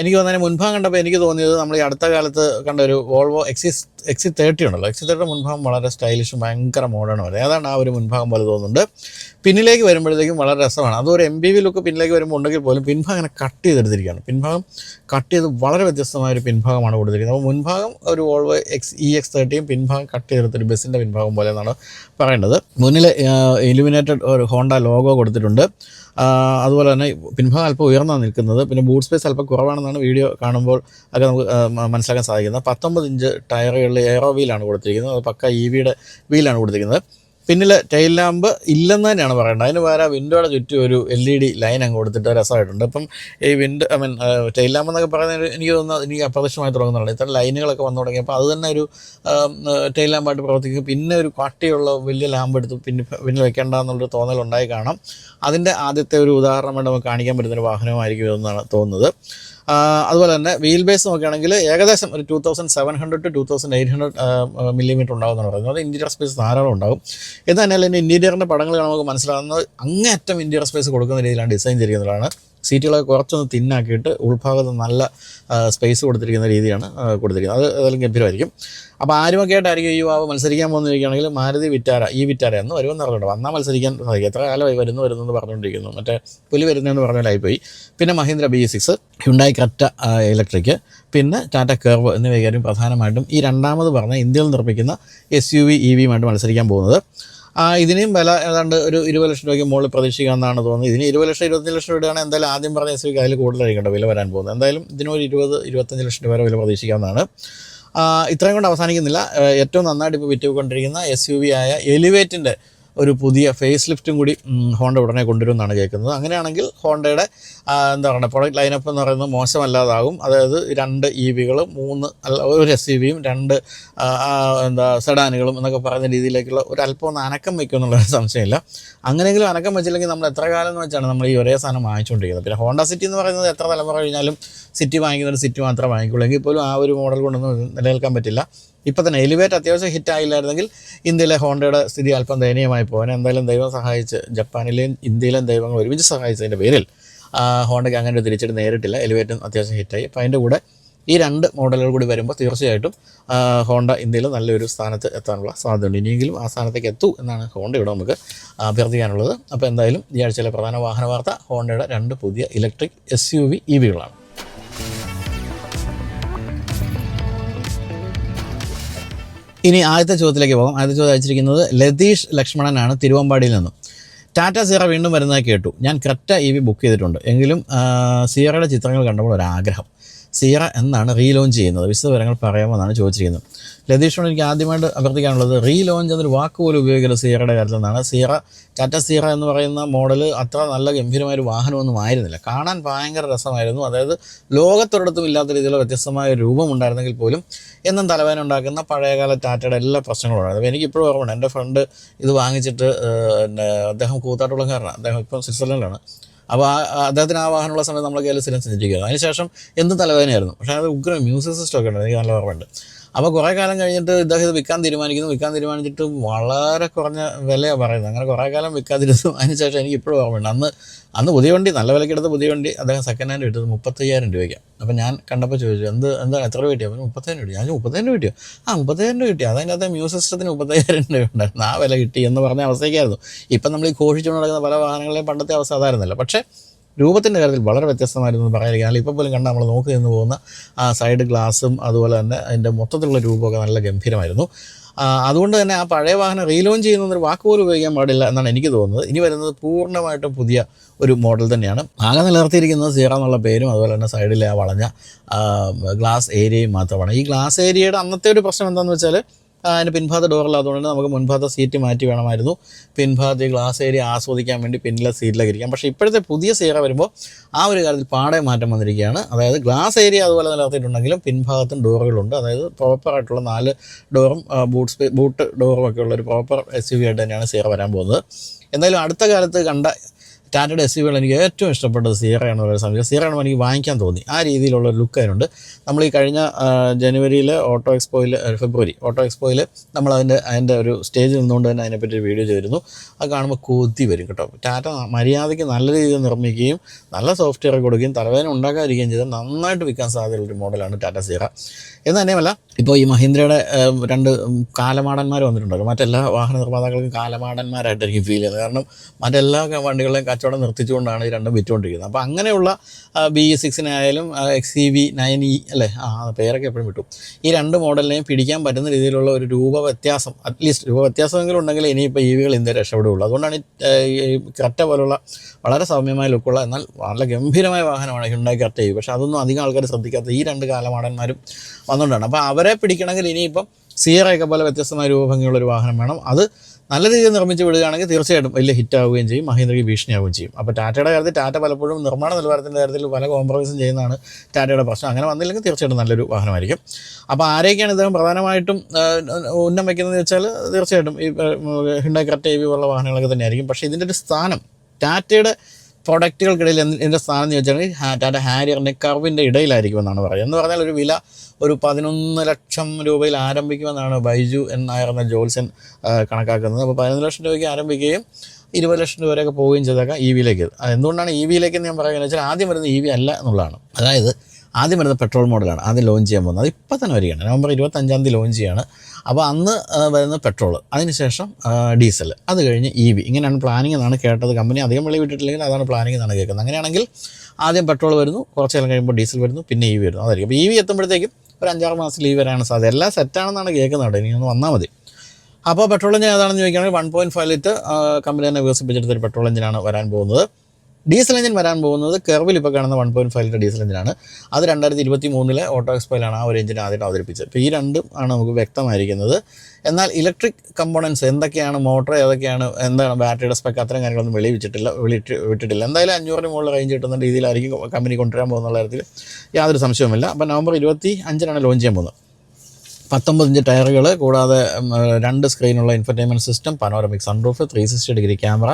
എനിക്ക് വന്നതിന് മുൻഭാഗം കണ്ടപ്പോൾ എനിക്ക് തോന്നിയത് നമ്മൾ ഈ അടുത്ത കാലത്ത് കണ്ട ഒരു വോൾവോ എക്സിസ് എക്സി തേർട്ടി ഉണ്ടല്ലോ. എക്സി തേർട്ടി മുൻഭാഗം വളരെ സ്റ്റൈലിഷും ഭയങ്കര മോഡേണും അല്ലേ? അതാണ് ആ ഒരു മുൻഭാഗം പോലെ തോന്നുന്നുണ്ട്. പിന്നിലേക്ക് വരുമ്പോഴത്തേക്കും വളരെ രസമാണ്. അതൊരു എം ബി വി ലുക്ക് പിന്നിലേക്ക് വരുമ്പോൾ ഉണ്ടെങ്കിൽ പോലും പിൻഭാഗം അങ്ങനെ കട്ട് ചെയ്തെടുത്തിരിക്കുകയാണ്. പിൻഭാഗം കട്ട് ചെയ്ത് വളരെ വ്യത്യസ്തമായ ഒരു പിൻഭാഗമാണ് കൊടുത്തിരിക്കുന്നത്. അപ്പോൾ മുൻഭാഗം ഒരു വോൾവോ എക്സ് ഇ എക്സ് തേർട്ടിയും പിൻഭാഗം കട്ട് ചെയ്തെടുത്തൊരു ബസ്സിന്റെ പിൻഭാഗം പോലെ എന്നാണ് പറയേണ്ടത് മുന്നിൽ ഇലുമിനേറ്റഡ് ഒരു ഹോണ്ട ലോഗോ കൊടുത്തിട്ടുണ്ട്. അതുപോലെ തന്നെ പിൻഭാഗം അല്പം ഉയർന്നാണ് നിൽക്കുന്നത്. പിന്നെ ബൂട്ട് സ്പേസ് അല്പം കുറവാണെന്നാണ് വീഡിയോ കാണുമ്പോൾ ഒക്കെ നമുക്ക് മനസ്സിലാക്കാൻ സാധിക്കുന്നത്. പത്തൊമ്പത് ഇഞ്ച് ടയറുകളിൽ എയറോ വീലാണ് കൊടുത്തിരിക്കുന്നത്. അത് പക്ക ഇ വിയുടെ വീലാണ് കൊടുത്തിരിക്കുന്നത്. പിന്നിൽ ടെയിൽ ലാമ്പ് ഇല്ലെന്ന് തന്നെയാണ് പറയേണ്ടത്. അതിന് പകരം വിൻഡോയുടെ ചുറ്റും ഒരു എൽ ഇ ഡി ലൈൻ അങ്ങ് കൊടുത്തിട്ട് രസമായിട്ടുണ്ട്. അപ്പം ഈ window I mean tail lamp എന്നൊക്കെ പറയുന്നത് എനിക്ക് തോന്നുന്നത് എനിക്ക് അപ്രദക്ഷമായി തുടങ്ങുന്നുണ്ട് ഇത്ര ലൈനുകളൊക്കെ വന്നു തുടങ്ങിയപ്പോൾ അത് തന്നെ ഒരു ടെയിൽ ലാമ്പായിട്ട് പ്രവർത്തിക്കും. പിന്നെ ഒരു കാട്ടിയുള്ള വലിയ ലാമ്പ് എടുത്ത് പിന്നെ പിന്നിൽ വെക്കേണ്ട എന്നുള്ളൊരു തോന്നലുണ്ടായി കാണാം. അതിന്റെ ആദ്യത്തെ ഒരു ഉദാഹരണമായിട്ട് നമുക്ക് കാണിക്കാൻ പറ്റുന്നൊരു വാഹനമായിരിക്കും എന്നാണ് തോന്നുന്നത്. അതുപോലെ തന്നെ വീൽ ബേസ് നോക്കുകയാണെങ്കിൽ ഏകദേശം ഒരു two thousand seven hundred to two thousand eight hundred millimetre ഉണ്ടാകുമെന്നാണ് പറയുന്നത്. അത് ഇന്റീരിയർ സ്പേസ് ധാരാളം ഉണ്ടാകും എന്ന് തന്നെയല്ല ഇന്റീരിയറിന്റെ പടങ്ങൾ നമുക്ക് മനസ്സിലാകുന്നത് അങ്ങേയറ്റം ഇന്റീരിയർ സ്പേസ് കൊടുക്കുന്ന രീതിയിലാണ് ഡിസൈൻ ചെയ്തിരിക്കുന്നതാണ്. സീറ്റുകളൊക്കെ കുറച്ചൊന്ന് തിന്നാക്കിയിട്ട് ഉൾഭാഗത്ത് നല്ല സ്പേസ് കൊടുത്തിരിക്കുന്ന രീതിയാണ് കൊടുത്തിരിക്കുന്നത്. അത് അതെല്ലാം ഗംഭീരമായിരിക്കും. അപ്പോൾ ആരുമൊക്കെ ആയിട്ടായിരിക്കും ഈ വാവ് മത്സരിക്കാൻ പോകുന്നിരിക്കുകയാണെങ്കിൽ മാരുതി വിറ്റാര ഈ വിറ്റാര എന്ന് വരുമെന്ന് പറഞ്ഞിട്ടുണ്ട് വന്നാൽ മത്സരിക്കാൻ സാധിക്കും. എത്ര കാലമായി വരുന്നു വരുന്നു എന്ന് പറഞ്ഞുകൊണ്ടിരിക്കുന്നു. മറ്റേ പുലി വരുന്നതെന്ന് പറഞ്ഞാലായിപ്പോയി. പിന്നെ Mahindra B six Hyundai Creta electric പിന്നെ ടാറ്റ കെർവ് എന്നിവയ്ക്കാരും പ്രധാനമായിട്ടും ഈ രണ്ടാമത് പറഞ്ഞ ഇന്ത്യയിൽ നിർമ്മിക്കുന്ന എസ് യു വി ഇ വിയുമായിട്ട് മത്സരിക്കാൻ പോകുന്നത്. ഇതിനെയും വില ഏതാണ്ട് ഒരു ഇരുപത് ലക്ഷം രൂപയ്ക്ക് മുകളിൽ പ്രതീക്ഷിക്കാമെന്നാണ് തോന്നുന്നത്. ഇതിന് ഇരുപത് ലക്ഷം ഇരുപത്തഞ്ച് ലക്ഷം രൂപയാണ് എന്തായാലും ആദ്യം പറഞ്ഞ എസ് വിക്ക് അതിൽ കൂടുതലായിരിക്കട്ടെ വില വരാൻ പോകുന്നത്. എന്തായാലും ഇതിനൊരു ഇരുപത് ഇരുപത്തഞ്ച് ലക്ഷം രൂപ വരെ വില പ്രതീക്ഷിക്കാവുന്നതാണ് ഇത്രയും കൊണ്ട് അവസാനിക്കുന്നില്ല. ഏറ്റവും നന്നായിട്ട് ഇപ്പോൾ വിറ്റുകൊണ്ടിരിക്കുന്ന എസ് യു വി ആയ എലിവേറ്റിന്റെ ഒരു പുതിയ ഫേസ് ലിഫ്റ്റും കൂടി ഹോണ്ട ഉടനെ കൊണ്ടുവരുമെന്നാണ് കേൾക്കുന്നത്. അങ്ങനെയാണെങ്കിൽ ഹോണ്ടയുടെ എന്താ പറയുക പ്രൊഡക്റ്റ് ലൈനപ്പ് എന്ന് പറയുന്നത് മോശമല്ലാതാകും. അതായത് രണ്ട് ഇ വികൾ മൂന്ന് അല്ല ഒരു എസ് ഇ വിയും രണ്ട് എന്താ സെഡാനുകളും എന്നൊക്കെ പറയുന്ന രീതിയിലേക്കുള്ള ഒരു അല്പം ഒന്ന് അനക്കം വയ്ക്കും എന്നുള്ളൊരു സംശയമില്ല. അങ്ങനെയെങ്കിലും അനക്കം വെച്ചില്ലെങ്കിൽ നമ്മൾ എത്ര കാലം എന്ന് വെച്ചാണ് നമ്മൾ ഈ ഒരേ സാധനം വാങ്ങിച്ചുകൊണ്ടിരിക്കുന്നത്? പിന്നെ ഹോണ്ട സിറ്റി എന്ന് പറയുന്നത് എത്ര തലമുറ കഴിഞ്ഞാലും സിറ്റി വാങ്ങിക്കുന്നൊരു സിറ്റി മാത്രമേ വാങ്ങിക്കുള്ളൂ. എങ്കിൽ പോലും ആ ഒരു മോഡൽ കൊണ്ടൊന്നും നിലനിൽക്കാൻ പറ്റില്ല. ഇപ്പോൾ തന്നെ എലിവേറ്റ് അത്യാവശ്യം ഹിറ്റ് ആയില്ലായിരുന്നെങ്കിൽ ഇന്ത്യയിലെ ഹോണ്ടയുടെ സ്ഥിതി അല്പം ദയനീയമായി പോകാൻ എന്തായാലും ദൈവം സഹായിച്ച് ജപ്പാനിലെയും ഇന്ത്യയിലെയും ദൈവങ്ങൾ ഒരുമിച്ച് സഹായിച്ചതിന്റെ പേരിൽ ഹോണ്ടയ്ക്ക് അങ്ങനെ ഒരു തിരിച്ചിട്ട് നേരിട്ടില്ല. എലിവേറ്റും അത്യാവശ്യം ഹിറ്റായി അപ്പോൾ അതിന്റെ കൂടെ ഈ രണ്ട് മോഡലുകൾ കൂടി വരുമ്പോൾ തീർച്ചയായിട്ടും ഹോണ്ട ഇന്ത്യയിൽ നല്ലൊരു സ്ഥാനത്ത് എത്താനുള്ള സാധ്യതയുണ്ട്. ഇനിയെങ്കിലും ആ സ്ഥാനത്തേക്ക് എത്തൂ എന്നാണ് ഹോണ്ടയോട് നമുക്ക് അഭ്യർത്ഥിക്കാനുള്ളത്. അപ്പോൾ എന്തായാലും ഈ ആഴ്ചയിലെ പ്രധാന വാഹന വാർത്ത ഹോണ്ടയുടെ രണ്ട് പുതിയ electric S U V E വികളാണ് ഇനി ആദ്യത്തെ ചോദ്യത്തിലേക്ക് പോകാം. ആദ്യത്തെ ചോദ്യം അയച്ചിരിക്കുന്നത് ലതീഷ് ലക്ഷ്മണനാണ് തിരുവമ്പാടിയിൽ നിന്നും. ടാറ്റ സീറ വീണ്ടും വരുന്നത് കേട്ടു. ഞാൻ ക്രെറ്റ ഇ വി ബുക്ക് ചെയ്തിട്ടുണ്ട്. എങ്കിലും സീറയുടെ ചിത്രങ്ങൾ കണ്ടപ്പോൾ ഒരാഗ്രഹം. സീറ എന്നാണ് റീലോഞ്ച് ചെയ്യുന്നത്. വിശദവിവരങ്ങൾ പറയാമെന്നാണ് ചോദിച്ചിരിക്കുന്നത്. ലതീഷോട് എനിക്ക് ആദ്യമായിട്ട് അഭ്യർത്ഥിക്കാനുള്ളത്. റീലോഞ്ച് എന്നൊരു വാക്ക് പോലും ഉപയോഗിക്കരുത് സീറയുടെ കാര്യത്തിൽ നിന്നാണ്. സീറ ടാറ്റ സീറ എന്ന് പറയുന്ന മോഡൽ അത്ര നല്ല ഗംഭീരമായ ഒരു വാഹനമൊന്നും ആയിരുന്നില്ല. കാണാൻ ഭയങ്കര രസമായിരുന്നു. അതായത് ലോകത്തൊരിടത്തും ഇല്ലാത്ത രീതിയിലുള്ള വ്യത്യസ്തമായ രൂപം ഉണ്ടായിരുന്നെങ്കിൽ പോലും എന്നും തലവേദന ഉണ്ടാക്കുന്ന പഴയകാല ടാറ്റയുടെ എല്ലാ പ്രശ്നങ്ങളും ഉണ്ടായിരുന്നു എനിക്കിപ്പോഴും ഓർമ്മയുണ്ട്. എന്റെ ഫ്രണ്ട് ഇത് വാങ്ങിച്ചിട്ട് അദ്ദേഹം കൂത്താട്ടുള്ള കൂത്താട്ടുള്ളക്കാരനാണ് അദ്ദേഹം ഇപ്പം സ്വിറ്റ്സർലൻഡിലാണ്. അപ്പോൾ ആ അദ്ദേഹത്തിന് ആ വാഹനമുള്ള സമയത്ത് നമ്മളൊക്കെ കയ്യിൽ സ്ഥിരം ചിന്തിക്കുക അതിനുശേഷം എന്തും തലവേദനയായിരുന്നു? പക്ഷേ അത് ഉഗ്രം മ്യൂസിക് സിസ്റ്റം ഒക്കെ ഉണ്ട്. എനിക്ക് നല്ല ഓർമ്മയുണ്ട്. അപ്പോൾ കുറേ കാലം കഴിഞ്ഞിട്ട് ഇദ്ദേഹം ഇത് വിൽക്കാൻ തീരുമാനിക്കുന്നു. വിൽക്കാൻ തീരുമാനിച്ചിട്ട് വളരെ കുറഞ്ഞ വിലയാണ് പറയുന്നത്. അങ്ങനെ കുറേ കാലം വിൽക്കാതിരുന്നു. അതിനുശേഷം എനിക്ക് ഇപ്പോഴും ഓർമ്മയുണ്ട്. അന്ന് അന്ന് പുതിയ വണ്ടി നല്ല വിലയ്ക്ക് എടുത്ത പുതിയ വണ്ടി അദ്ദേഹം സെക്കൻഡ് ഹാൻഡ് കിട്ടുന്നത് മുപ്പത്തയ്യായിരം രൂപയ്ക്ക്. അപ്പോൾ ഞാൻ കണ്ടപ്പോൾ ചോദിച്ചു എന്ത് എന്താണ് എത്ര രൂപ കിട്ടിയോ? അപ്പോൾ മുപ്പത്തയ്യായിരം രൂപ ഞാൻ മുപ്പത്തയ്യായിരം രൂപ കിട്ടിയോ? ആ മുപ്പത്തയ്യായിരം രൂപ കിട്ടി. അതിന്റെ അകത്ത് സിസ്റ്റത്തിന് മുപ്പത്തയ്യായിരം രൂപ ഉണ്ടായിരുന്നു. ആ വില കിട്ടി എന്ന് പറഞ്ഞ അവസ്ഥയ്ക്കായിരുന്നു. ഇപ്പം നമ്മൾ ഈ ഘോഷിച്ചുകൊണ്ട് നടക്കുന്ന പല വാഹനങ്ങളെയും പണ്ടത്തെ അവസ്ഥ അതായിരുന്നല്ലോ. പക്ഷേ രൂപത്തിന്റെ കാര്യത്തിൽ വളരെ വ്യത്യസ്തമായിരുന്നു പറയാതിരിക്കും ഇപ്പോൾ പോലും കണ്ടാൽ നമ്മൾ നോക്കി നിന്ന് പോകുന്ന ആ സൈഡ് ഗ്ലാസും അതുപോലെ തന്നെ അതിന്റെ മൊത്തത്തിലുള്ള രൂപമൊക്കെ നല്ല ഗംഭീരമായിരുന്നു. അതുകൊണ്ട് തന്നെ ആ പഴയ വാഹനം റീലോഞ്ച് ചെയ്യുന്നൊരു വാക്ക് പോലും ഉപയോഗിക്കാൻ പാടില്ല എന്നാണ് എനിക്ക് തോന്നുന്നത്. ഇനി വരുന്നത് പൂർണമായിട്ടും പുതിയ ഒരു മോഡൽ തന്നെയാണ്. ആകെ നിലനിർത്തിയിരിക്കുന്നത് സീറ എന്നുള്ള പേരും അതുപോലെ തന്നെ സൈഡിലെ ആ വളഞ്ഞ ഗ്ലാസ് ഏരിയയും മാത്രമാണ്. ഈ ഗ്ലാസ് ഏരിയയുടെ അന്നത്തെ ഒരു പ്രശ്നം എന്താണെന്ന് വെച്ചാൽ അതിന് പിൻഭാഗത്ത് ഡോറില്ലാത്തതുകൊണ്ട് നമുക്ക് മുൻഭാഗത്തെ സീറ്റ് മാറ്റി വേണമായിരുന്നു. പിൻഭാഗത്ത് ഗ്ലാസ് ഏരിയ ആസ്വദിക്കാൻ വേണ്ടി പിന്നിലെ സീറ്റിലേക്ക് ഇരിക്കാം. പക്ഷേ ഇപ്പോഴത്തെ പുതിയ സീറ വരുമ്പോൾ ആ ഒരു കാര്യത്തിൽ പാടെ മാറ്റം വന്നിരിക്കുകയാണ്. അതായത് ഗ്ലാസ് ഏരിയ അതുപോലെ നിലനിർത്തിയിട്ടുണ്ടെങ്കിലും പിൻഭാഗത്തും ഡോറുകളുണ്ട് അതായത് പ്രോപ്പറായിട്ടുള്ള നാല് ഡോറും ബൂട്ട് ബൂട്ട് ഡോറും ഒക്കെ ഉള്ള ഒരു പ്രോപ്പർ എസ് യു വി ആയിട്ട് തന്നെയാണ് സീറ വരാൻ പോകുന്നത്. എന്തായാലും അടുത്ത കാലത്ത് കണ്ട ടാറ്റയുടെ എസ് യുകൾ എനിക്ക് ഏറ്റവും ഇഷ്ടപ്പെട്ടത് സീറയാണ് പറയുന്ന സമയത്ത്. സീറയാണ് എനിക്ക് വാങ്ങിക്കാൻ തോന്നി. ആ രീതിയിലുള്ള ഒരു ലുക്ക് അതിനുണ്ട്. നമ്മൾ ഈ കഴിഞ്ഞ ജനുവരിയിൽ ഓട്ടോ എക്സ്പോയിൽ ഫെബ്രുവരി ഓട്ടോ എക്സ്പോയിൽ നമ്മൾ അതിന്റെ അതിന്റെ ഒരു സ്റ്റേജിൽ നിന്നുകൊണ്ട് തന്നെ അതിനെപ്പറ്റി ഒരു വീഡിയോ ചെയ്തിരുന്നു. അത് കാണുമ്പോൾ കൊതി വരും കേട്ടോ. ടാറ്റ മര്യാദയ്ക്ക് നല്ല രീതിയിൽ നിർമ്മിക്കുകയും നല്ല സോഫ്റ്റ്വെയർ കൊടുക്കുകയും തലവേദന ഉണ്ടാക്കാതിരിക്കുകയും ചെയ്താൽ നന്നായിട്ട് വിൽക്കാൻ സാധ്യതയുള്ള ഒരു മോഡലാണ് ടാറ്റ സീറ എന്ന് തന്നെയുമല്ല ഇപ്പോൾ ഈ മഹീന്ദ്രയുടെ രണ്ട് കാലമാടന്മാർ വന്നിട്ടുണ്ടല്ലോ. മറ്റെല്ലാ വാഹന നിർമ്മാതാക്കൾക്കും കാലമാടന്മാരായിട്ട് എനിക്ക് ഫീൽ ചെയ്യുന്നത്. കാരണം മറ്റെല്ലാ വണ്ടികളെയും കച്ചവടം നിർത്തിച്ചുകൊണ്ടാണ് ഈ രണ്ടും വിറ്റുകൊണ്ടിരിക്കുന്നത്. അപ്പോൾ അങ്ങനെയുള്ള B E സിക്സിനായാലും X C V nine E അല്ലേ ആ പേരൊക്കെ എപ്പോഴും വിട്ടു ഈ രണ്ട് മോഡലിനെയും പിടിക്കാൻ പറ്റുന്ന രീതിയിലുള്ള ഒരു രൂപ വ്യത്യാസം അറ്റ്ലീസ്റ്റ് രൂപ വ്യത്യാസമെങ്കിലും ഉണ്ടെങ്കിൽ ഇനിയിപ്പോൾ ഇ വികൾ ഇന്ത്യ രക്ഷപ്പെടുകയുള്ളൂ. അതുകൊണ്ടാണ് ഈ, കറ്റ പോലുള്ള വളരെ സൗമ്യമായ ലുക്കുള്ള എന്നാൽ വളരെ ഗംഭീരമായ വാഹനമാണ് ഹ്യുണ്ടായി കറ്റ ഇ പക്ഷേ അതൊന്നും അധികം ആൾക്കാർ ശ്രദ്ധിക്കാത്ത ഈ രണ്ട് കാലമാടന്മാരും വന്നുകൊണ്ടാണ് അപ്പോൾ അവരെ പിടിക്കണമെങ്കിൽ ഇനിയിപ്പം സിയറയൊക്കെ പോലെ വ്യത്യസ്തമായ രൂപഭംഗിയുള്ള ഒരു വാഹനം വേണം. അത് നല്ല രീതിയിൽ നിർമ്മിച്ച് വിടുകയാണെങ്കിൽ തീർച്ചയായിട്ടും വലിയ ഹിറ്റ് ആവുകയും ചെയ്യും. മഹീന്ദ്രയ്ക്ക് ഭീഷണിയാവുകയും ചെയ്യും. അപ്പോൾ ടാറ്റയുടെ കാര്യത്തിൽ ടാറ്റ പലപ്പോഴും നിർമ്മാണ നിലവാരത്തിന്റെ കാര്യത്തിൽ പല കോംപ്രമൈസും ചെയ്യുന്നതാണ് ടാറ്റയുടെ പ്രശ്നം. അങ്ങനെ വന്നില്ലെങ്കിൽ തീർച്ചയായിട്ടും നല്ലൊരു വാഹനമായിരിക്കും. അപ്പോൾ ആരെയൊക്കെയാണ് ഇദ്ദേഹം പ്രധാനമായിട്ടും ഉന്നം വയ്ക്കുന്നതെന്ന് വെച്ചാൽ തീർച്ചയായിട്ടും ഈ ഹിണ്ടായി കറക്റ്റ് എ വി പോലുള്ള വാഹനങ്ങളൊക്കെ തന്നെയായിരിക്കും. പക്ഷേ ഇതിന്റെ ഒരു സ്ഥാനം ടാറ്റയുടെ പ്രൊഡക്റ്റുകൾക്കിടയിൽ എന്റെ സ്ഥാനം എന്ന് ഹാ- ടാറ്റ ഹാരിയറിന്റെ കർവിന്റെ ഇടയിലായിരിക്കുമെന്നാണ് പറയുന്നത്. എന്ന് പറഞ്ഞാൽ ഒരു വില ഒരു പതിനൊന്ന് ലക്ഷം രൂപയിൽ ആരംഭിക്കുമെന്നാണ് ബൈജു എന്നായിരുന്ന ജോത്സ്യൻ കണക്കാക്കുന്നത്. അപ്പോൾ പതിനൊന്ന് ലക്ഷം രൂപയ്ക്ക് ആരംഭിക്കുകയും ഇരുപത് ലക്ഷം രൂപ വരെയൊക്കെ പോവുകയും ചെയ്തേക്കാം ഇ വിയിലേക്ക് എന്തുകൊണ്ടാണ് ഇ വിയിലേക്ക് ഞാൻ പറയുന്നത്? വെച്ചാൽ ആദ്യം വരുന്നത് ഇ വി അല്ല എന്നുള്ളതാണ്. അതായത് ആദ്യം വരുന്നത് പെട്രോൾ മോഡലാണ്. ആദ്യം ലോഞ്ച് ചെയ്യാൻ പോകുന്നത്. അത് തന്നെ വരികയാണ്. നവംബർ ഇരുപത്തഞ്ചാം തീയതി ലോഞ്ച് ചെയ്യാണ്. അപ്പോൾ അന്ന് വരുന്ന വരുന്നത് പെട്രോൾ അതിനുശേഷം ഡീസൽ. അത് കഴിഞ്ഞ് ഇ വി. ഇങ്ങനെയാണ് പ്ലാനിങ് എന്നാണ് കേട്ടത്. കമ്പനി അധികം വെളി വിട്ടിട്ടില്ലെങ്കിൽ അതാണ് പ്ലാനിങ് എന്നാണ് കേൾക്കുന്നത്. അങ്ങനെയാണെങ്കിൽ ആദ്യം പെട്രോൾ വരുന്നു. കുറച്ച് കാലം കഴിയുമ്പോൾ ഡീസൽ വരുന്നു. പിന്നെ ഇ വി വരുന്നു. അതായിരിക്കും. അപ്പോൾ ഇ വി എത്തുമ്പോഴത്തേക്കും ഒരു അഞ്ചാറ് മാസം ലീവ് വരാനാണ് സാധ്യത. എല്ലാം സെറ്റാണെന്നാണ് കേൾക്കുന്നത്. ഇനി ഒന്ന് വന്നാൽ മതി. അപ്പോൾ പെട്രോൾ എഞ്ചിൻ ഏതാണെന്ന് ചോദിക്കുകയാണെങ്കിൽ one point five litre company തന്നെ വികസിപ്പിച്ചെടുത്തൊരു പെട്രോൾ എഞ്ചിനാണ് വരാൻ പോകുന്നത്. ഡീസൽ എഞ്ചിൻ വരാൻ പോകുന്നത് കെർവിൽ ഇപ്പോൾ കാണുന്ന one point five litre diesel എഞ്ചിനാണ് അത് രണ്ടായിരത്തി ഇരുപത്തി മൂന്നിലെ ഓട്ടോ എക്സ്പോയിലാണ് ആ ഒരു എഞ്ചിൻ ആദ്യമായിട്ട് അവതരിപ്പിച്ചത്. അപ്പോൾ ഈ രണ്ടും ആണ് നമുക്ക് വ്യക്തമായിരിക്കുന്നത്. എന്നാൽ ഇലക്ട്രിക് കമ്പോണൻസ് എന്തൊക്കെയാണ് മോട്ടോർ ഏതൊക്കെയാണ് എന്താണ് ബാറ്ററിയുടെ സ്പെക്ക് അത്തരം കാര്യങ്ങളൊന്നും വെളി വെച്ചിട്ടില്ല വെളിയിട്ട് വിട്ടിട്ടില്ല. എന്തായാലും അഞ്ഞൂറിന് മുകളിൽ റേഞ്ച് കിട്ടുന്ന രീതിയിലായിരിക്കും കമ്പനി കൊണ്ടുവരാൻ പോകുന്ന കാര്യത്തിൽ യാതൊരു സംശയവുമില്ല. അപ്പോൾ നവംബർ ഇരുപത്തി അഞ്ചിനാണ് ലോഞ്ച് ചെയ്യാൻ പോകുന്നത്. പത്തൊമ്പത് ഇഞ്ച് ടയറുകൾ കൂടാതെ രണ്ട് സ്ക്രീനുള്ള infotainment system panoramic sunroof three sixty degree camera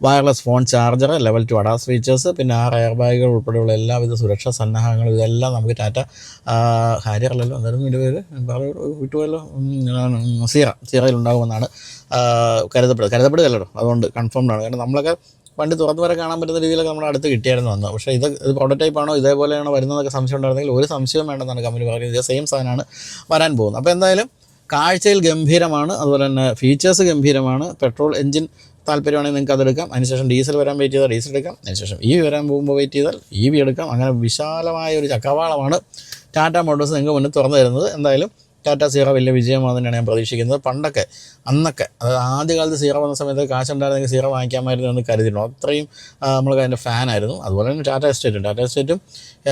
wireless phone charger level two ADAS features പിന്നെ ആറ് എയർ ബാഗുകൾ ഉൾപ്പെടെയുള്ള എല്ലാവിധ സുരക്ഷാ സന്നാഹങ്ങളും ഇതെല്ലാം നമുക്ക് ടാറ്റ ഹാരിയറിലല്ലോ എന്തായിരുന്നു ഇതിന്റെ പേര്? വിട്ടുപോയല്ലോ? സീറ ആ, കരുതപ്പെടുന്നത് കരുതപ്പെടുകയല്ലോ അതുകൊണ്ട് കൺഫേംഡ് ആണ്. കാരണം നമ്മളൊക്കെ വണ്ടി തുറന്നു വരെ കാണാൻ പറ്റുന്ന രീതിയിലൊക്കെ നമ്മുടെ അടുത്ത് കിട്ടിയായിരുന്നു വന്നത് പക്ഷേ ഇത് ഇത് പ്രോട്ടോടൈപ്പ് ആണോ ഇതേപോലെയാണോ വരുന്നതൊക്കെ സംശയം ഉണ്ടായിരുന്നെങ്കിൽ ഒരു സംശയം വേണ്ടെന്നാണ് കമ്പനി പറയുന്നത്. ഇത് സെയിം സാധനമാണ് വരാൻ പോകുന്നത്. അപ്പോൾ എന്തായാലും കാഴ്ചയിൽ ഗംഭീരമാണ്. അതുപോലെ തന്നെ ഫീച്ചേഴ്സ് ഗംഭീരമാണ്. പെട്രോൾ എഞ്ചിൻ താല്പര്യമാണെങ്കിൽ നിങ്ങൾക്ക് അതെടുക്കാം. അതിനുശേഷം ഡീസൽ വരാൻ വെയിറ്റ് ചെയ്താൽ ഡീസൽ എടുക്കാം. അതിനുശേഷം ഇ വി വരാൻ പോകുമ്പോൾ വെയിറ്റ് ചെയ്താൽ ഇ വി എടുക്കാം. അങ്ങനെ വിശാലമായ ഒരു ചക്രവാളമാണ് ടാറ്റ മോട്ടോഴ്സ് നിങ്ങൾക്ക് മുന്നിൽ തുറന്നു തരുന്നത്. എന്തായാലും ടാറ്റ സീറ വലിയ വിജയമാണെന്ന് തന്നെയാണ് ഞാൻ പ്രതീക്ഷിക്കുന്നത്. പണ്ടൊക്കെ അന്നൊക്കെ അതായത് ആദ്യകാലത്ത് സീറ വന്ന സമയത്ത് കാശുണ്ടായിരുന്നെങ്കിൽ സീറ വാങ്ങിക്കാമായിരുന്നു എന്ന് കരുതിയിരുന്നു. അത്രയും നമ്മൾ നമ്മൾക്ക് അതിന്റെ ഫാനായിരുന്നു അതുപോലെ തന്നെ ടാറ്റ എസ്റ്റേറ്റും ടാറ്റ എസ്റ്റേറ്റും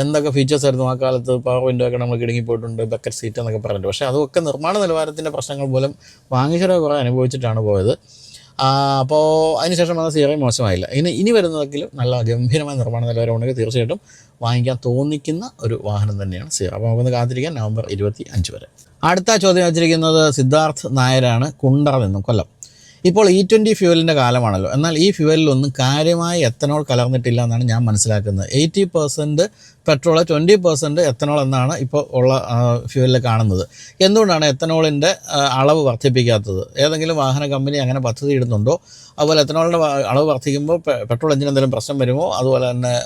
എന്തൊക്കെ ഫീച്ചേഴ്സ് ആയിരുന്നു ആ കാലത്ത്? പവർ വിൻഡോ ഒക്കെ നമ്മൾ കിടങ്ങി പോയിട്ടുണ്ട് ബക്കറ്റ് സീറ്റ് എന്നൊക്കെ പറഞ്ഞിട്ട്. പക്ഷേ അതൊക്കെ നിർമ്മാണ നിലവാരത്തിന്റെ പ്രശ്നങ്ങൾ പോലും വാങ്ങിച്ചവരെ കുറേ അനുഭവിച്ചിട്ടാണ് പോയത്. അപ്പോൾ അതിനുശേഷം വന്ന സീറോ മോശമായില്ല. ഇനി ഇനി വരുന്നതെങ്കിലും നല്ല ഗംഭീരമായ നിർമ്മാണ നിലവാരം ഉണ്ടെങ്കിൽ തീർച്ചയായിട്ടും വാങ്ങിക്കാൻ തോന്നിക്കുന്ന ഒരു വാഹനം തന്നെയാണ് സീറ. അപ്പോൾ നമുക്കൊന്ന് കാത്തിരിക്കാം. നവംബർ ഇരുപത്തി അഞ്ച് വരെ. അടുത്ത ചോദ്യം വെച്ചിരിക്കുന്നത് സിദ്ധാർത്ഥ് നായരാണ് കുണ്ടർ നിന്നും കൊല്ലം. ഇപ്പോൾ ഇ ട്വന്റി ഫ്യൂവലിന്റെ കാലമാണല്ലോ. എന്നാൽ ഈ ഫ്യൂവലിലൊന്നും കാര്യമായി എത്തനോൾ കലർന്നിട്ടില്ല എന്നാണ് ഞാൻ മനസ്സിലാക്കുന്നത്. Eighty percent petrol twenty percent ethanol എന്നാണ് ഇപ്പോൾ ഉള്ള ഫ്യൂവലിൽ കാണുന്നത്. എന്തുകൊണ്ടാണ് എത്തനോളിന്റെ അളവ് വർദ്ധിപ്പിക്കാത്തത്? ഏതെങ്കിലും വാഹന കമ്പനി അങ്ങനെ പദ്ധതി ഇടുന്നുണ്ടോ? അതുപോലെ എത്തനോളിന്റെ അളവ് വർദ്ധിക്കുമ്പോൾ പെട്രോൾ എഞ്ചിന് എന്തെങ്കിലും പ്രശ്നം വരുമോ? അതുപോലെ തന്നെ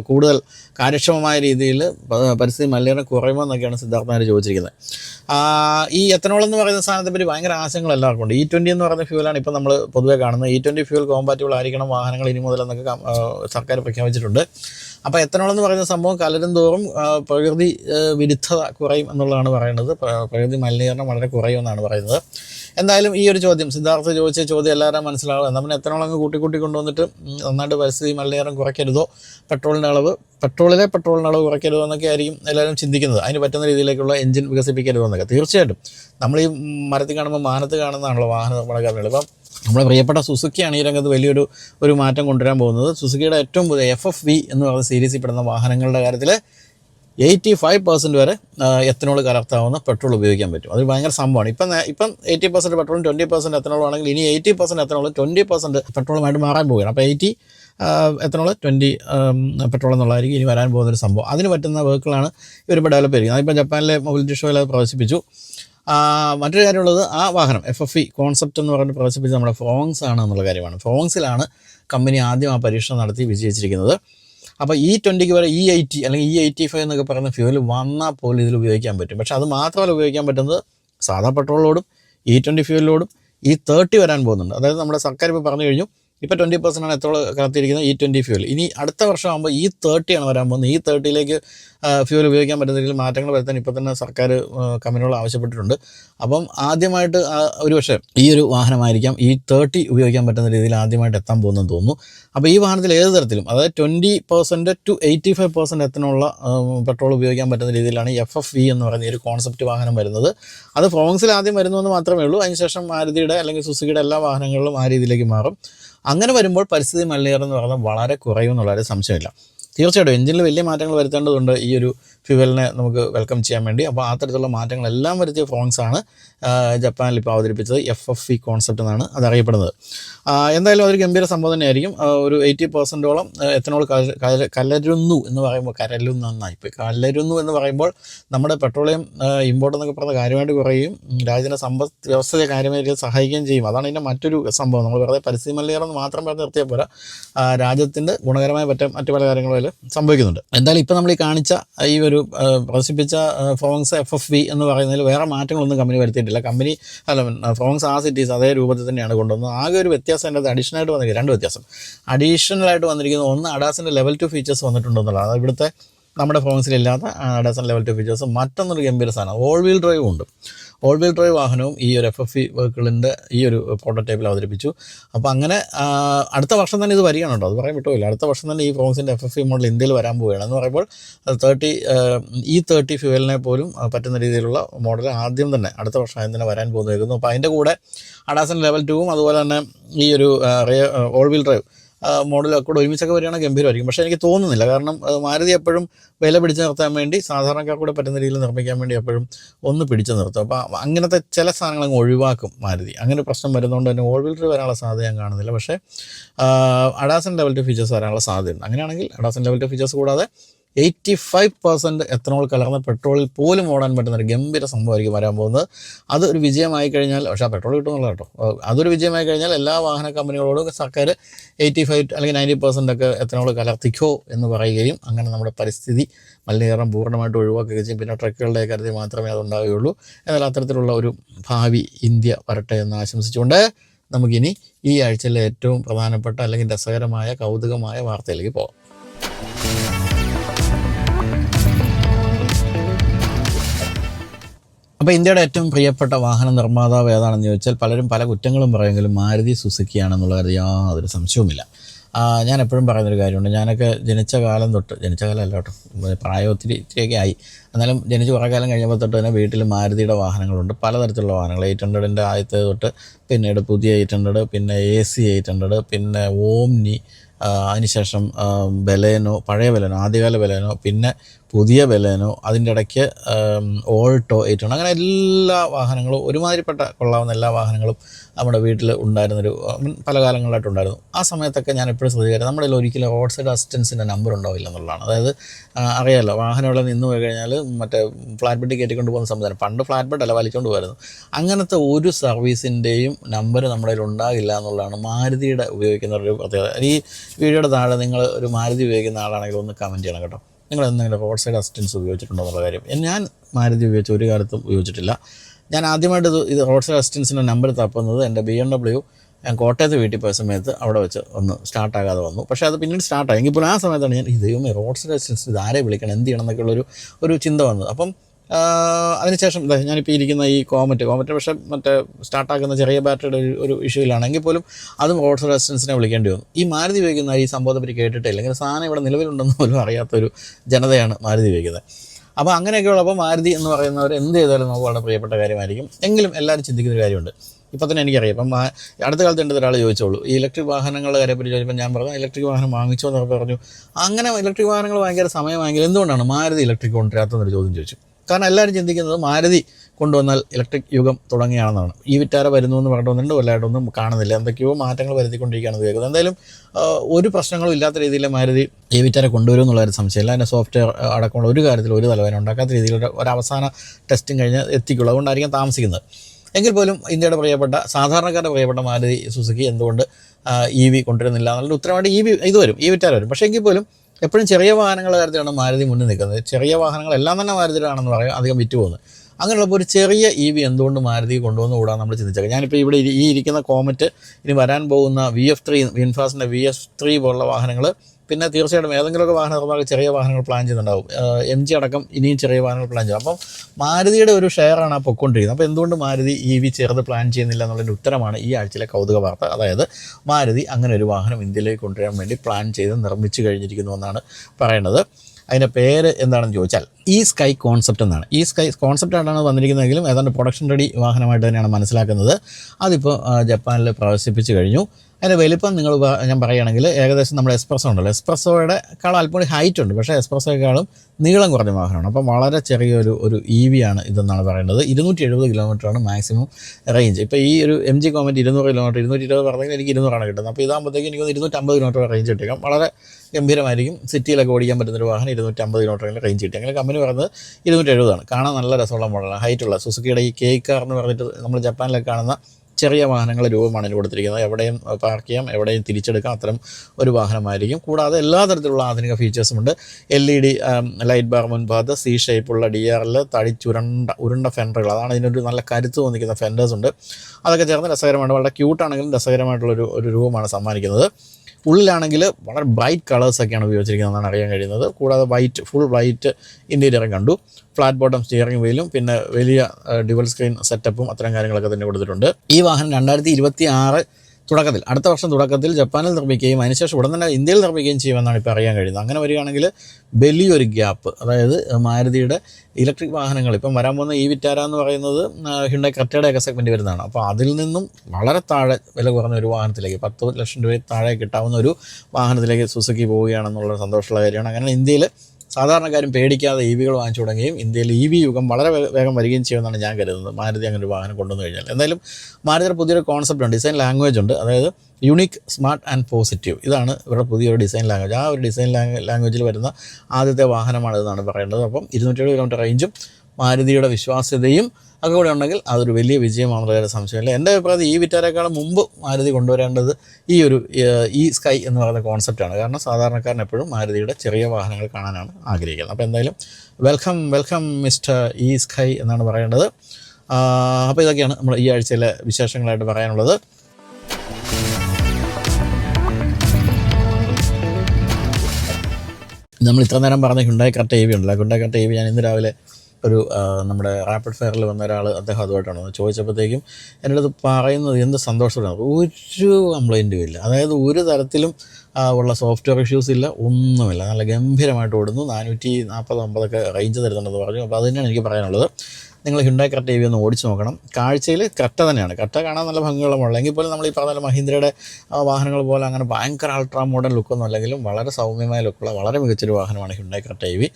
കൂടുതൽ കാര്യക്ഷമമായ രീതിയിൽ പരിസ്ഥിതി മലിനീകരണം കുറയുമോ എന്നൊക്കെയാണ് സിദ്ധാർത്ഥനാര് ചോദിച്ചിരിക്കുന്നത്. ഈ എത്തനോൾ എന്ന് പറയുന്ന സാധനത്തെ പറ്റി ഭയങ്കര ആശയങ്ങൾ എല്ലാവർക്കും ഉണ്ട്. ഇ ട്വന്റി എന്ന് പറയുന്ന ഫ്യൂലാണ് ഇപ്പോൾ നമ്മൾ പൊതുവേ കാണുന്നത്. ഇ ട്വന്റി ഫ്യൂൽ കോമ്പാറ്റബിൾ ആയിരിക്കണം വാഹനങ്ങൾ ഇനി മുതൽ എന്നൊക്കെ സർക്കാർ പ്രഖ്യാപിച്ചിട്ടുണ്ട്. അപ്പോൾ എത്തനോൾ എന്ന് പറയുന്ന സംഭവം കലരും തോറും പ്രകൃതി വിരുദ്ധത കുറയും എന്നുള്ളതാണ് പറയുന്നത്. പ്ര- പ്രകൃതി മലിനീകരണം വളരെ കുറയുമെന്നാണ് പറയുന്നത്. എന്തായാലും ഈ ഒരു ചോദ്യം സിദ്ധാർത്ഥ ചോദിച്ച ചോദ്യം എല്ലാവരും മനസ്സിലാവുക നമ്മൾ എത്തനോൾ അങ്ങ് കൂട്ടി കൂട്ടി കൊണ്ടുവന്നിട്ട് നന്നായിട്ട് പരിസ്ഥിതി മലിനീകരണം കുറയ്ക്കരുതോ? പെട്രോളിന്റെ അളവ് പെട്രോളിലെ പെട്രോളിന്റെ അളവ് കുറയ്ക്കരുതോ എന്നൊക്കെ ആയിരിക്കും എല്ലാവരും ചിന്തിക്കുന്നത്. അതിന് പറ്റുന്ന രീതിയിലേക്കുള്ള എഞ്ചിൻ വികസിപ്പിക്കരുതോ എന്നൊക്കെ. തീർച്ചയായിട്ടും. നമ്മൾ ഈ മരത്തിൽ കാണുമ്പോൾ മാനത്ത് കാണുന്നതാണല്ലോ വാഹന നിർമ്മാണക്കാരനുകൾ ഇപ്പം നമ്മുടെ പ്രിയപ്പെട്ട സുസുക്കിയാണ് ഈ രംഗത്ത് വലിയൊരു ഒരു മാറ്റം കൊണ്ടുവരാൻ പോകുന്നത്. സുസുക്കിയുടെ ഏറ്റവും പുതിയ എഫ് എഫ് വി എന്ന് പറയുന്ന സീരീസിൽ പെടുന്ന വാഹനങ്ങളുടെ കാര്യത്തിൽ എയ്റ്റി ഫൈവ് പെർസെന്റ് വരെ എത്തനോൾ കലർത്താവുന്ന പെട്രോൾ ഉപയോഗിക്കാൻ പറ്റും. അത് ഭയങ്കര സംഭവമാണ്. ഇപ്പം ഇപ്പം എയ്റ്റി പെർസെന്റ് പെട്രോളും ട്വന്റി പെർസെന്റ് എത്തനോളും ആണെങ്കിൽ ഇനി എയ്റ്റി പെർസെന്റ് എത്തനോളും ട്വന്റി പെർസെന്റ് പെട്രോളുമായിട്ട് മാറാൻ പോവുകയാണ്. അപ്പോൾ എയ്റ്റി എത്തനോൾ ട്വന്റി പെട്രോൾ എന്നുള്ളതായിരിക്കും ഇനി വരാൻ പോകുന്നൊരു സംഭവം. അതിന് പറ്റുന്ന വെഹിക്കിളാണ് ഇവരിപ്പോൾ ഡെവലപ്പ് ചെയ്തിരിക്കുന്നത്. അതിപ്പോൾ ജപ്പാനിലെ മൊബിലിറ്റി ഷോയിൽ അത് പ്രവേശിപ്പിച്ചു മറ്റൊരു കാര്യമുള്ളത് ആ വാഹനം എഫ് എഫ് ഇ കോൺസെപ്റ്റ് എന്ന് പറഞ്ഞിട്ട് പ്രവേശിപ്പിച്ച് നമ്മുടെ ഫോങ്സ് ആണ് എന്നുള്ള കാര്യമാണ് ഫോങ്സിലാണ് കമ്പനി ആദ്യം ആ പരീക്ഷണം നടത്തി വിജയിച്ചിരിക്കുന്നത്. അപ്പോൾ ഇ ട്വന്റിക്ക് വരെ ഇ എയ്റ്റി അല്ലെങ്കിൽ ഇ എയ്റ്റി ഫൈവ് എന്നൊക്കെ പറയുന്ന ഫ്യൂവൽ വന്നാൽ പോലും ഇതിൽ ഉപയോഗിക്കാൻ പറ്റും. പക്ഷേ അത് മാത്രമല്ല ഉപയോഗിക്കാൻ പറ്റുന്നത് സാധാ പെട്രോളിലോടും ഇ ട്വന്റി ഫ്യൂവലിലോടും ഇ തേർട്ടി വരാൻ പോകുന്നുണ്ട്. അതായത് നമ്മുടെ സർക്കാർ ഇപ്പോൾ പറഞ്ഞു കഴിഞ്ഞു ഇപ്പോൾ ട്വന്റി പെർസെന്റ് ആണ് എത്ര കത്തിയിരിക്കുന്നത് ഈ ട്വന്റി ഫ്യൂൽ ഇനി അടുത്ത വർഷമാകുമ്പോൾ ഈ തേർട്ടിയാണ് വരാൻ പോകുന്നത്. ഈ തേർട്ടിയിലേക്ക് ഫ്യൂൽ ഉപയോഗിക്കാൻ പറ്റുന്ന രീതിയിൽ മാറ്റങ്ങൾ വരുത്താൻ ഇപ്പോൾ തന്നെ സർക്കാർ കമ്പനികൾ ആവശ്യപ്പെട്ടിട്ടുണ്ട്. അപ്പം ആദ്യമായിട്ട് ഒരു പക്ഷേ ഈ ഒരു വാഹനമായിരിക്കാം. ഈ തേർട്ടി ഉപയോഗിക്കാൻ പറ്റുന്ന രീതിയിൽ ആദ്യമായിട്ട് എത്താൻ പോകുന്നെന്ന് തോന്നുന്നു. അപ്പോൾ ഈ വാഹനത്തിൽ ഏത് തരത്തിലും അതായത് twenty percent to eighty five percent എത്തനുള്ള petrol ഉപയോഗിക്കാൻ പറ്റുന്ന രീതിയിലാണ് എഫ് എഫ് വി എന്ന് പറയുന്ന ഒരു കോൺസെപ്റ്റ് വാഹനം വരുന്നത്. അത് ഫ്രോങ്സിൽ ആദ്യം വരുന്നുവെന്ന് മാത്രമേ ഉള്ളൂ. അതിനുശേഷം മാരുതിയുടെ അല്ലെങ്കിൽ സുസുക്കിയുടെ എല്ലാ വാഹനങ്ങളിലും ആ രീതിയിലേക്ക് മാറും. അങ്ങനെ വരുമ്പോൾ പരിസ്ഥിതി മലിനീകരണം എന്ന് പറയുന്നത് വളരെ കുറയും എന്നുള്ളൊരു സംശയമില്ല. തീർച്ചയായിട്ടും എഞ്ചിനിൽ വലിയ മാറ്റങ്ങൾ വരുത്തേണ്ടതുണ്ട് ഈ ഒരു ഫ്യൂവലിനെ നമുക്ക് വെൽക്കം ചെയ്യാൻ വേണ്ടി. അപ്പോൾ ആ തരത്തിലുള്ള മാറ്റങ്ങളെല്ലാം വരുത്തിയ ഫോൺസാണ് ആണ് ജപ്പാനിൽ ഇപ്പോൾ അവതരിപ്പിച്ചത് എഫ് എഫ് ഇ കോൺസെപ്റ്റ് എന്നാണ് അത് അറിയപ്പെടുന്നത് എന്തായാലും അതൊരു ഗംഭീര സംഭവം തന്നെയായിരിക്കും. ഒരു എയ്റ്റി പെർസെന്റോളം എത്തനോൾ കല- കല- കലരുന്നു എന്ന് പറയുമ്പോൾ കരലുന്നു ഇപ്പോൾ കലരുന്നു എന്ന് പറയുമ്പോൾ നമ്മുടെ പെട്രോളിയം ഇമ്പോർട്ട് എന്നൊക്കെ പറഞ്ഞ കാര്യമായിട്ട് കുറയും ഉം, രാജ്യത്തിന്റെ സമ്പദ് വ്യവസ്ഥയെ കാര്യമായിട്ട് സഹായിക്കുകയും ചെയ്യും. അതാണ് ഇതിന്റെ മറ്റൊരു സംഭവം. നമ്മൾ വെറുതെ പരിസ്ഥിതി മലിനീകരണം മാത്രം പറഞ്ഞ് നിർത്തിയാൽ പോരാ. രാജ്യത്തിന്റെ ഗുണകരമായ പറ്റ മറ്റു പല കാര്യങ്ങളും അതിൽ സംഭവിക്കുന്നുണ്ട്. എന്തായാലും ഇപ്പോൾ നമ്മൾ ഈ കാണിച്ച ഈ ആ, പ്രദർശിപ്പിച്ച ഫ്രോങ്സ് എഫ് എഫ് വി എന്ന് പറയുന്നതിൽ വേറെ മാറ്റങ്ങളൊന്നും കമ്പനി വരുത്തിയിട്ടില്ല. കമ്പനി അല്ല ഫ്രോങ്സ് ആ സിറ്റീസ് അതേ രൂപത്തിൽ തന്നെയാണ് കൊണ്ടുവന്നത്. ആകെ ഒരു വ്യത്യാസം എന്റെ അഡീഷണൽ ആയിട്ട് വന്നിരിക്കുന്നത് രണ്ട് വ്യത്യാസം. അഡീഷണൽ ആയിട്ട് വന്നിരിക്കുന്നത് ഒന്ന് അഡാസിന്റെ ലെവൽ ടു ഫീച്ചേഴ്സ് വന്നിട്ടുണ്ടെന്നുള്ളതാണ്. ഇവിടുത്തെ നമ്മുടെ ഫോൺസിലില്ലാത്ത അഡാസൻ ലെവൽ ടു ഫീച്ചേഴ്സ് മറ്റൊന്നൊരു ഗംഭീര സാധനം. ഓൾ വീൽ ഡ്രൈവ് ഉണ്ട്. ഓൾ വീൽ ഡ്രൈവ് വാഹനവും ഈ ഒരു എഫ് എഫ് ഇ വെഹിക്കിളിന്റെ ഈ ഒരു പ്രോട്ടോടൈപ്പിൽ അവതരിപ്പിച്ചു. അപ്പോൾ അങ്ങനെ അടുത്ത വർഷം തന്നെ ഇത് വരികയാണ് കേട്ടോ. അത് പറയാൻ വിട്ടുമില്ല അടുത്ത വർഷം തന്നെ ഈ ഫ്രോങ്സിന്റെ എഫ് എഫ് ഇ മോഡൽ ഇന്ത്യയിൽ വരാൻ പോവുകയാണ്. എന്ന് പറയുമ്പോൾ തേർട്ടി ഈ തേർട്ടി ഫ്യൂവലിനെ പോലും പറ്റുന്ന രീതിയിലുള്ള മോഡൽ ആദ്യം തന്നെ അടുത്ത വർഷം ആദ്യം തന്നെ വരാൻ പോകുന്നു അപ്പോൾ അതിന്റെ കൂടെ അഡാസൻ ലെവൽ ടുവും അതുപോലെ തന്നെ ഈ ഒരു ഓൾ വീൽ ഡ്രൈവ് മോഡലൊക്കെ കൂടെ ഒരുമിച്ചൊക്കെ വരികയാണെങ്കിൽ ഗംഭീരമായിരിക്കും. പക്ഷേ എനിക്ക് തോന്നുന്നില്ല. കാരണം മാരുതി എപ്പോഴും വില പിടിച്ചു നിർത്താൻ വേണ്ടി സാധാരണക്കാർക്കൂടെ പറ്റുന്ന രീതിയിൽ നിർമ്മിക്കാൻ വേണ്ടി എപ്പോഴും ഒന്ന് പിടിച്ചു നിർത്തും. അപ്പോൾ അങ്ങനത്തെ ചില സാധനങ്ങൾ അങ്ങ് ഒഴിവാക്കും മാരുതി. അങ്ങനെ പ്രശ്നം വരുന്നതുകൊണ്ട് തന്നെ ഓൾ വീലർ വരാനുള്ള സാധ്യത ഞാൻ കാണുന്നില്ല. പക്ഷേ അഡാസൻ ലെവൽ ടു ഫീച്ചേഴ്സ് വരാനുള്ള സാധ്യതയുണ്ട്. അങ്ങനെയാണെങ്കിൽ അഡാസൻ ലെവൽ ടു ഫീച്ചേഴ്സ് കൂടാതെ എയ്റ്റി ഫൈവ് പെർസെന്റ് എത്തനോൾ കലർന്ന പെട്രോളിൽ പോലും ഓടാൻ പറ്റുന്ന ഒരു ഗംഭീര സംഭവമായിരിക്കും വരാൻ പോകുന്നത്. അത് ഒരു വിജയമായി കഴിഞ്ഞാൽ പക്ഷേ ആ പെട്രോൾ കിട്ടുന്നുള്ള കേട്ടോ. അതൊരു വിജയമായി കഴിഞ്ഞാൽ എല്ലാ വാഹന കമ്പനികളോടും സർക്കാർ എയ്റ്റി ഫൈവ് അല്ലെങ്കിൽ നയന്റി പെർസെന്റ് ഒക്കെ എത്തനോൾ കലർത്തിക്കോ എന്ന് പറയുകയും അങ്ങനെ നമ്മുടെ പരിസ്ഥിതി മലിനീകരണം പൂർണമായിട്ട് ഒഴിവാക്കുകയും ചെയ്യും. പിന്നെ ട്രക്കുകളുടെ കാര്യത്തിൽ മാത്രമേ അതുണ്ടാവുകയുള്ളൂ. എന്നാൽ അത്തരത്തിലുള്ള ഒരു ഭാവി ഇന്ത്യ വരട്ടെ എന്ന് ആശംസിച്ചുകൊണ്ട് നമുക്കിനി ഈ ആഴ്ചയിലെ ഏറ്റവും പ്രധാനപ്പെട്ട അല്ലെങ്കിൽ രസകരമായ കൗതുകമായ വാർത്തയിലേക്ക് പോകാം. അപ്പോൾ ഇന്ത്യയുടെ ഏറ്റവും പ്രിയപ്പെട്ട വാഹന നിർമ്മാതാവ് ഏതാണെന്ന് ചോദിച്ചാൽ പലരും പല കുറ്റങ്ങളും പറയുമെങ്കിലും മാരുതി സുസുക്കിയാണെന്നുള്ള കാര്യം യാതൊരു സംശയവുമില്ല. ഞാൻ എപ്പോഴും പറയുന്നൊരു കാര്യമുണ്ട്. ഞാനൊക്കെ ജനിച്ച കാലം തൊട്ട് ജനിച്ച കാലം അല്ല കേട്ടോ പ്രായം ഒത്തിരി ഇത്തിരിയൊക്കെ ആയി. എന്നാലും ജനിച്ച് കുറേ കാലം കഴിഞ്ഞപ്പോൾ തൊട്ട് തന്നെ വീട്ടിൽ മാരുതിയുടെ വാഹനങ്ങളുണ്ട്. പലതരത്തിലുള്ള വാഹനങ്ങൾ എയ്റ്റ് ഹൺഡ്രഡിന്റെ ആദ്യത്തെ തൊട്ട് പിന്നീട് പുതിയ എയ്റ്റ് ഹൺഡ്രഡ് പിന്നെ എ സി എയ്റ്റ് ഹൺഡ്രഡ് പിന്നെ ഓംനി അതിനുശേഷം ബലേനോ പഴയ ബലേനോ ആദ്യകാല ബലേനോ പിന്നെ പുതിയ ബലേനോ അതിന്റെ ഇടയ്ക്ക് ഓൾട്ടോ എയ്റ്റോൺ അങ്ങനെ എല്ലാ വാഹനങ്ങളും ഒരുമാതിരിപ്പെട്ട കൊള്ളാവുന്ന എല്ലാ വാഹനങ്ങളും നമ്മുടെ വീട്ടിൽ ഉണ്ടായിരുന്നൊരു പല കാലങ്ങളിലായിട്ടുണ്ടായിരുന്നു ആ സമയത്തൊക്കെ ഞാൻ എപ്പോഴും ശ്രദ്ധിക്കാറ് നമ്മുടെ ഒരിക്കലും റോഡ് സൈഡ് അസിസ്റ്റൻസിന്റെ നമ്പർ ഉണ്ടാവില്ല എന്നുള്ളതാണ്. അതായത് അറിയാമല്ലോ വാഹനം ഇവിടെ നിന്ന് പോയി കഴിഞ്ഞാൽ മറ്റേ ഫ്ലാറ്റ് ബെഡ് കയറ്റിക്കൊണ്ട് പോകുന്ന സംവിധാനം പണ്ട് ഫ്ലാറ്റ് ബെഡ് അല്ല വലിച്ചുകൊണ്ട് പോയിരുന്നു അങ്ങനത്തെ ഒരു സർവീസിന്റെയും നമ്പർ നമ്മുടെ കയ്യിൽ ഉണ്ടാകില്ല എന്നുള്ളതാണ് മാരുതിയുടെ ഉപയോഗിക്കുന്ന ഒരു പ്രത്യേകത. ഈ വീഡിയോയുടെ താഴെ നിങ്ങൾ ഒരു മാരുതി ഉപയോഗിക്കുന്ന ആളാണെങ്കിൽ ഒന്ന് കമന്റ് ചെയ്യണം കേട്ടോ. നിങ്ങൾ എന്തെങ്കിലും റോഡ് സൈഡ് അസിസ്റ്റൻസ് ഉപയോഗിച്ചിട്ടുണ്ടോ എന്നുള്ള കാര്യം. ഞാൻ മാരുതി ഉപയോഗിച്ച് ഒരു കാലത്തും ഉപയോഗിച്ചിട്ടില്ല. ഞാൻ ആദ്യമായിട്ട് ഇത് ഇത് റോഡ് സൈഡ് അസിസ്റ്റൻസിന്റെ നമ്പർ തപ്പുന്നത് എന്റെ ബി എം ഡബ്ല്യു ഞാൻ കോട്ടയത്ത് വീട്ടിൽ പോയ സമയത്ത് അവിടെ വെച്ച് ഒന്ന് സ്റ്റാർട്ടാകാതെ വന്നു. പക്ഷേ അത് പിന്നീട് സ്റ്റാർട്ടായി എങ്കിൽ പോലും ആ സമയത്താണ് ഞാൻ ഇതേമേ റോഡ് സൈഡ് അസിസ്റ്റൻസ് ഇത് ആരെ വിളിക്കണം എന്ത് ചെയ്യണം എന്നൊക്കെയുള്ളൊരു ഒരു ചിന്ത വന്നത്. അപ്പം അതിനുശേഷം ഞാനിപ്പോൾ ഇരിക്കുന്ന ഈ കോമറ്റ് കോമറ്റ് പക്ഷേ മറ്റേ സ്റ്റാർട്ടാക്കുന്ന ചെറിയ ബാറ്ററിയുടെ ഒരു ഒരു എങ്കിൽ പോലും അതും റോഡ് സൈഡ് അസിസ്റ്റൻസിനെ വിളിക്കേണ്ടി വന്നു. ഈ മാരുതി ഉപയോഗിക്കുന്ന ഈ സംഭവത്തെ പറ്റി കേട്ടിട്ടില്ല. ഇങ്ങനെ സാധനം ഇവിടെ നിലവിലുണ്ടെന്ന് പോലും അറിയാത്തൊരു ജനതയാണ് മാരുതി ഉപയോഗിക്കുന്നത്. അപ്പോൾ അങ്ങനെയൊക്കെ ഉള്ളപ്പോൾ മാരുതി എന്ന് പറയുന്നവർ എന്ത് ചെയ്താലും നമുക്ക് വളരെ പ്രിയപ്പെട്ട കാര്യമായിരിക്കും. എങ്കിലും എല്ലാവരും ചിന്തിക്കുന്ന ഒരു കാര്യമുണ്ട്. ഇപ്പം തന്നെ എനിക്കറിയാം. ഇപ്പം അടുത്ത കാലത്ത് എന്റെ ഒരാൾ ചോദിച്ചോളൂ. ഈ ഇലക്ട്രിക് വാഹനങ്ങളുടെ കാര്യപ്പറ്റി ചോദിച്ചപ്പോൾ ഞാൻ പറഞ്ഞു ഇലക്ട്രിക് വാഹനം വാങ്ങിച്ചോ എന്നൊക്കെ പറഞ്ഞു. അങ്ങനെ ഇലക്ട്രിക് വാഹനങ്ങൾ ഭയങ്കര സമയമായെങ്കിൽ എന്തുകൊണ്ടാണ് മാരുതി ഇലക്ട്രിക് കൊണ്ടുവരാത്തതെന്നൊരു ചോദ്യം ചോദിച്ചു. കാരണം എല്ലാവരും ചിന്തിക്കുന്നത് മാരുതി കൊണ്ടുവന്നാൽ ഇലക്ട്രിക് യുഗം തുടങ്ങിയാണെന്നാണ് ഈ വിറ്റാര വരുന്നു എന്ന് പറഞ്ഞിട്ട് ഒന്നുണ്ട്? വല്ലായിട്ടൊന്നും കാണുന്നില്ല. എന്തൊക്കെയോ മാറ്റങ്ങൾ വരുത്തിക്കൊണ്ടിരിക്കുകയാണ് കേൾക്കുന്നത് എന്തായാലും ഒരു പ്രശ്നങ്ങളും ഇല്ലാത്ത രീതിയിൽ മാരുതി ഈ വിറ്റാര കൊണ്ടുവരും എന്നുള്ള ഒരു സംശയമില്ല. അതിന്റെ സോഫ്റ്റ്വെയർ അടക്കമുള്ള ഒരു കാര്യത്തിൽ ഒരു തലവേന ഉണ്ടാക്കാത്ത രീതിയിൽ ഒരു അവസാന ടെസ്റ്റും കഴിഞ്ഞ് എത്തിക്കുള്ളൂ. അതുകൊണ്ടായിരിക്കും താമസിക്കുന്നത്. എങ്കിൽ പോലും ഇന്ത്യയുടെ പ്രിയപ്പെട്ട സാധാരണക്കാരുടെ പ്രിയപ്പെട്ട മാരുതി സുസുക്കി എന്തുകൊണ്ട് ഇ വി കൊണ്ടുവരുന്നില്ല എന്നുള്ള ഉത്തരവായിട്ട് ഇ വി ഇത് വരും. ഈ വിറ്റാര വരും. പക്ഷേ എങ്കിൽ പോലും എപ്പോഴും ചെറിയ വാഹനങ്ങളുടെ കാര്യത്തിലാണ് മാരുതി മുന്നിൽ നിൽക്കുന്നത്. ചെറിയ വാഹനങ്ങളെല്ലാം തന്നെ മാരുതിയിലാണെന്ന് പറയാം. അധികം വിറ്റ് പോകുന്നത്. അങ്ങനെയുള്ളപ്പോൾ ഒരു ചെറിയ ഇ വി എന്തുകൊണ്ട് മാരുതി കൊണ്ടുവന്ന് കൂടാൻ നമ്മൾ ചിന്തിച്ചേക്കാം. ഞാനിപ്പോൾ ഇവിടെ ഈ ഇരിക്കുന്ന കോമറ്റ് ഇനി വരാൻ പോകുന്ന വി എഫ് ത്രീ വിൻഫാസിന്റെ വി എഫ് ത്രീ പോലുള്ള വാഹനങ്ങൾ പിന്നെ തീർച്ചയായിട്ടും ഏതെങ്കിലുമൊക്കെ വാഹന നിർമ്മാതാക്കൾ ചെറിയ വാഹനങ്ങൾ പ്ലാൻ ചെയ്യുന്നുണ്ടാവും എം ജി അടക്കം ഇനിയും ചെറിയ വാഹനങ്ങൾ പ്ലാൻ ചെയ്യും. അപ്പം മാരുതിയുടെ ഒരു ഷെയറാണ് ആ പൊയ്ക്കൊണ്ടിരിക്കുന്നത്. അപ്പോൾ എന്തുകൊണ്ട് മാരുതി ഇ വി ചെറുത് പ്ലാൻ ചെയ്യുന്നില്ല എന്നുള്ളതിന്റെ ഉത്തരമാണ് ഈ ആഴ്ചയിലെ കൗതുക വാർത്ത. അതായത് മാരുതി അങ്ങനെ ഒരു വാഹനം ഇന്ത്യയിലേക്ക് കൊണ്ടുവരാൻ വേണ്ടി പ്ലാൻ ചെയ്ത് നിർമ്മിച്ചു കഴിഞ്ഞിരിക്കുന്നു എന്നാണ് പറയുന്നത്. അതിന്റെ പേര് എന്താണെന്ന് ചോദിച്ചാൽ ഈ സ്കൈ കോൺസെപ്റ്റ് എന്നാണ്. ഈ സ്കൈ കോൺസെപ്റ്റ് ആയിട്ടാണ് വന്നിരിക്കുന്നതെങ്കിലും ഏതാണ്ട് പ്രൊഡക്ഷൻ റെഡി വാഹനമായിട്ട് തന്നെയാണ് മനസ്സിലാക്കുന്നത്. അതിപ്പോൾ ജപ്പാനിൽ പ്രവേശിപ്പിച്ച് കഴിഞ്ഞു. അതിന്റെ വലിപ്പം നിങ്ങൾ ഞാൻ പറയുകയാണെങ്കിൽ ഏകദേശം നമ്മുടെ എക്സ്പ്രസോ ഉണ്ടല്ലോ. എക്സ്പ്രസോയുടെ കാൾ അല്പം ഹൈറ്റ് ഉണ്ട്. പക്ഷേ എക്സ്പ്രസോയെക്കാളും നീളം കുറഞ്ഞ വാഹനമാണ്. അപ്പം വളരെ ചെറിയൊരു ഒരു ഇ വി ആണ് ഇതെന്നാണ് പറയുന്നത്. ഇരുന്നൂറ്റി എഴുപത് കിലോമീറ്ററാണ് മാക്സിമം റേഞ്ച് ഇപ്പോൾ ഈ ഒരു എം ജി കോമന്റ് ഇരുന്നൂറ് കിലോമീറ്റർ ഇരുന്നൂറ്റി ഇരുപത് പറഞ്ഞെങ്കിൽ എനിക്ക് ഇരുന്നൂറാണ് കിട്ടുന്നത്. അപ്പോൾ ഇതാകുമ്പോഴത്തേക്ക് എനിക്ക് തോന്നുന്നു ഇരുന്നൂറ്റമ്പത് കിലോമീറ്റർ റേഞ്ച് കിട്ടിയേക്കാം. വളരെ ഗംഭീരമായിരിക്കും. സിറ്റിയിലൊക്കെ ഓടിക്കാൻ പറ്റുന്നൊരു വാഹനം ഇരുന്നൂറ്റമ്പത് കിലോമീറ്ററിൽ റേഞ്ച് കിട്ടി അങ്ങനെ കമ്പനി പറയുന്നത് ഇരുന്നൂറ്റി എഴുപതാണ്. കാണാൻ നല്ല രസമുള്ള മോഡലാണ് ഹൈറ്റുള്ള സുസുക്കിയുടെ ഈ കെ കാർ എന്ന് പറഞ്ഞിട്ട് നമ്മൾ ജപ്പാനിലൊക്കെ കാണുന്ന ചെറിയ വാഹനങ്ങളുടെ രൂപമാണ് ഇതിൽ കൊടുത്തിരിക്കുന്നത്. എവിടെയും പാർക്ക് ചെയ്യാം എവിടെയും തിരിച്ചെടുക്കാം. അത്തരം ഒരു വാഹനമായിരിക്കും. കൂടാതെ എല്ലാ തരത്തിലുള്ള ആധുനിക ഫീച്ചേഴ്സും ഉണ്ട്. L E D light bar മുൻഭാഗത്ത് സി ഷേപ്പുള്ള ഡി ആറിൽ തടിച്ചുരുണ്ട ഉരുണ്ട ഫെൻഡറുകൾ അതാണ് ഇതിനൊരു നല്ല കരുത്ത് തോന്നിക്കുന്ന ഫെൻഡേഴ്സ് ഉണ്ട്. അതൊക്കെ ചേർന്ന് രസകരമാണ് വളരെ ക്യൂട്ടാണെങ്കിലും രസകരമായിട്ടുള്ളൊരു ഒരു രൂപമാണ് സമ്മാനിക്കുന്നത്. ഉള്ളിലാണെങ്കിൽ വളരെ ബ്രൈറ്റ് കളേഴ്സൊക്കെയാണ് ഉപയോഗിച്ചിരിക്കുന്നതെന്നാണ് അറിയാൻ കഴിയുന്നത്. കൂടാതെ വൈറ്റ് ഫുൾ വൈറ്റ് ഇന്റീരിയറും കണ്ടു. ഫ്ലാറ്റ് ബോട്ടം സ്റ്റിയറിംഗ് വീലും പിന്നെ വലിയ ഡ്യുവൽ സ്ക്രീൻ സെറ്റപ്പും അത്തരം കാര്യങ്ങളൊക്കെ തന്നെ കൊടുത്തിട്ടുണ്ട്. ഈ വാഹനം രണ്ടായിരത്തി ഇരുപത്തി ആറ് തുടക്കത്തിൽ അടുത്ത വർഷം തുടക്കത്തിൽ ജപ്പാനിൽ നിർമ്മിക്കുകയും അതിനുശേഷം ഉടൻ തന്നെ ഇന്ത്യയിൽ നിർമ്മിക്കുകയും ചെയ്യുമെന്നാണ് ഇപ്പോൾ അറിയാൻ കഴിയുന്നത്. അങ്ങനെ വരികയാണെങ്കിൽ വലിയൊരു ഗ്യാപ്പ് അതായത് മാരുതിയുടെ ഇലക്ട്രിക് വാഹനങ്ങൾ. ഇപ്പം വരാൻ പോകുന്ന ഈ വിറ്റാര എന്ന് പറയുന്നത് ഹിണ്ട കറ്റയുടെ ഒക്കെ സെഗ്മെന്റ് വരുന്നതാണ്. അപ്പോൾ അതിൽ നിന്നും വളരെ താഴെ വില കുറഞ്ഞ ഒരു വാഹനത്തിലേക്ക് പത്ത് ലക്ഷം രൂപയിൽ താഴെ കിട്ടാവുന്ന ഒരു വാഹനത്തിലേക്ക് സുസുക്കി പോവുകയാണെന്നുള്ള സന്തോഷമുള്ള കാര്യമാണ്. അങ്ങനെ ഇന്ത്യയിൽ സാധാരണക്കാരും പേടിക്കാതെ ഇ വികൾ വാങ്ങിച്ചു തുടങ്ങുകയും ഇന്ത്യയിൽ ഇ വി യുഗം വളരെ വേഗം വരികയും ചെയ്യുമെന്നാണ് ഞാൻ കരുതുന്നത്. മാരുതി അങ്ങനെ ഒരു വാഹനം കൊണ്ടുവന്നു കഴിഞ്ഞാൽ. എന്തായാലും മാരുതിയുടെ പുതിയൊരു കോൺസെപ്റ്റ് ഉണ്ട് ഡിസൈൻ ലാംഗ്വേജ് ഉണ്ട്. അതായത് യുണീക്ക് സ്മാർട്ട് ആൻഡ് പോസിറ്റീവ് ഇതാണ് ഇവരുടെ പുതിയൊരു ഡിസൈൻ ലാംഗ്വേജ് ആ ഒരു ഡിസൈൻ ലാംഗ്വേജിൽ വരുന്ന ആദ്യത്തെ വാഹനമാണ് എന്നാണ് പറയേണ്ടത്. അപ്പം ഇരുന്നൂറ്റി കിലോമീറ്റർ റേഞ്ചും മാരുതിയുടെ വിശ്വാസ്യതയും ഒക്കെ കൂടെ ഉണ്ടെങ്കിൽ അതൊരു വലിയ വിജയമാണെന്നുള്ള കാര്യം സംശയമില്ല. എന്റെ അഭിപ്രായത്തിൽ ഈ വിറ്റാരേക്കാളും മുമ്പ് മാരുതി കൊണ്ടുവരേണ്ടത് ഈ ഒരു ഈ സ്കൈ എന്ന് പറയുന്ന കോൺസെപ്റ്റാണ് കാരണം സാധാരണക്കാരൻ എപ്പോഴും മാരുതിയുടെ ചെറിയ വാഹനങ്ങൾ കാണാനാണ് ആഗ്രഹിക്കുന്നത്. അപ്പോൾ എന്തായാലും വെൽക്കം വെൽക്കം മിസ്റ്റർ ഈ സ്കൈ എന്നാണ് പറയേണ്ടത്. അപ്പോൾ ഇതൊക്കെയാണ് നമ്മൾ ഈ ആഴ്ചയിലെ വിശേഷങ്ങളായിട്ട് പറയാനുള്ളത്. നമ്മൾ ഇത്ര നേരം പറഞ്ഞ ഹുണ്ടായി കറക്റ്റ് വി ഉണ്ടല്ലോ. ഹുണ്ടായി കറക്റ്റ് വി ഞാൻ ഇന്ന് രാവിലെ ഒരു നമ്മുടെ റാപ്പിഡ് ഫയറിൽ വന്ന ഒരാൾ അദ്ദേഹം അതുമായിട്ടാണ് ചോദിച്ചപ്പോഴത്തേക്കും എന്റെ അടുത്ത് പറയുന്നത് എന്ത് സന്തോഷത്തോടെ ഒരു കംപ്ലൈന്റും ഇല്ല. അതായത് ഒരു തരത്തിലും ഉള്ള സോഫ്റ്റ്വെയർ ഇഷ്യൂസ് ഇല്ല ഒന്നുമില്ല. നല്ല ഗംഭീരമായിട്ട് ഓടുന്നു. നാനൂറ്റി നാൽപ്പത് അമ്പതൊക്കെ റേഞ്ച് തരുന്നുണ്ടെന്ന് പറഞ്ഞു. അപ്പോൾ അത് തന്നെയാണ് എനിക്ക് പറയാനുള്ളത്. നിങ്ങൾ ഹിണ്ടായി കറക്റ്റ് ടി വി ഒന്ന് ഓടിച്ച് നോക്കണം. കാഴ്ചയിൽ കറ്റ തന്നെയാണ്. കറ്റ കാണാൻ നല്ല ഭംഗിയുള്ള മോഡൽ എങ്കിൽ പോലും നമ്മൾ ഈ പറഞ്ഞ മഹീന്ദ്രയുടെ വാഹനങ്ങൾ പോലെ അങ്ങനെ ഭയങ്കര അൾട്രാ മോഡൽ ലുക്കൊന്നും അല്ലെങ്കിലും വളരെ സൗമ്യമായ ലുക്കുള്ള വളരെ മികച്ചൊരു വാഹനമാണ് ഹിണ്ടായി കറക്റ്റ് ടി വി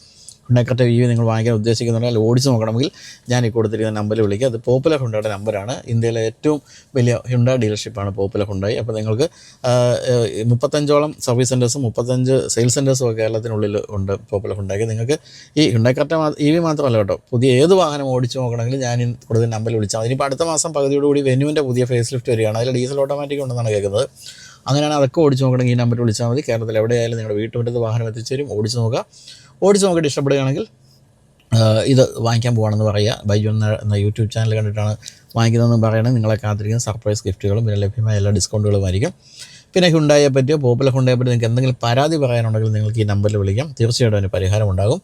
ഹുണ്ടാക്കട്ടെ വി നിങ്ങൾ വാങ്ങിക്കാൻ ഉദ്ദേശിക്കുന്നുണ്ടെങ്കിൽ ഓടിച്ച് നോക്കണമെങ്കിൽ ഞാൻ ഈ കൊടുത്തിരിക്കുന്ന നമ്പറിൽ വിളിക്കുക അത് പോപ്പുലർ ഹുണ്ടയുടെ നമ്പറാണ് ഇന്ത്യയിലെ ഏറ്റവും വലിയ ഹുണ്ട ഡീലർഷിപ്പാണ് പോപ്പുലർ ഹുണ്ടായി അപ്പോൾ നിങ്ങൾക്ക് മുപ്പത്തഞ്ചോളം സർവീസ് സെന്റേഴ്സും മുപ്പത്തഞ്ച് സെയിൽസ് സെന്റേഴ്സും ഒക്കെ കേരളത്തിനുള്ളിൽ ഉണ്ട് പോപ്പുലർ ഹുണ്ടാക്കി നിങ്ങൾക്ക് ഈ ഹുണ്ടാക്കട്ട ഇ വി മാത്രമല്ല കേട്ടോ പുതിയ ഏത് വാഹനം ഓടിച്ച് നോക്കണമെങ്കിൽ ഞാൻ കൊടുത്ത നമ്പറിൽ വിളിച്ചാൽ മതി. ഇനിയിപ്പോൾ അടുത്ത മാസം പകുതിയോടുകൂടി വെന്യുവിന്റെ പുതിയ ഫേസ് ലിഫ്റ്റ് വരികയാണ്. അതിൽ ഡീസൽ ഓട്ടോമാറ്റിക് ഉണ്ടെന്നാണ് കേൾക്കുന്നത്. അങ്ങനെയാണ് അതൊക്കെ ഓടിച്ച് നോക്കണമെങ്കിൽ ഈ നമ്പർ വിളിച്ചാൽ മതി. കേരളത്തിൽ എവിടെയായാലും നിങ്ങളുടെ വീട്ടുമുറ്റത്ത് വാഹനം എത്തിച്ചേരും. ഓടിച്ച് നോക്കുക. ഓടിച്ച് നോക്കിയിട്ട് ഇഷ്ടപ്പെടുകയാണെങ്കിൽ ഇത് വാങ്ങിക്കാൻ പോകണമെന്ന് പറയുക. ബൈജു എന്ന എന്ന യൂട്യൂബ് ചാനൽ കണ്ടിട്ടാണ് വാങ്ങിക്കുന്നതെന്ന് പറയണത് നിങ്ങളെ കാത്തിരിക്കുന്ന സർപ്രൈസ് ഗിഫ്റ്റുകളും പിന്നെ ലഭ്യമായ എല്ലാ ഡിസ്കൗണ്ടുകളുമായിരിക്കും പിന്നെ ഹുണ്ടായെ പറ്റിയോ പോപ്പുലർ ഹുണ്ടായെ പറ്റി നിങ്ങൾക്ക് എന്തെങ്കിലും പരാതി പറയാനുണ്ടെങ്കിൽ നിങ്ങൾക്ക് ഈ നമ്പറിൽ വിളിക്കാം. തീർച്ചയായിട്ടും അതിന് പരിഹാരം ഉണ്ടാകും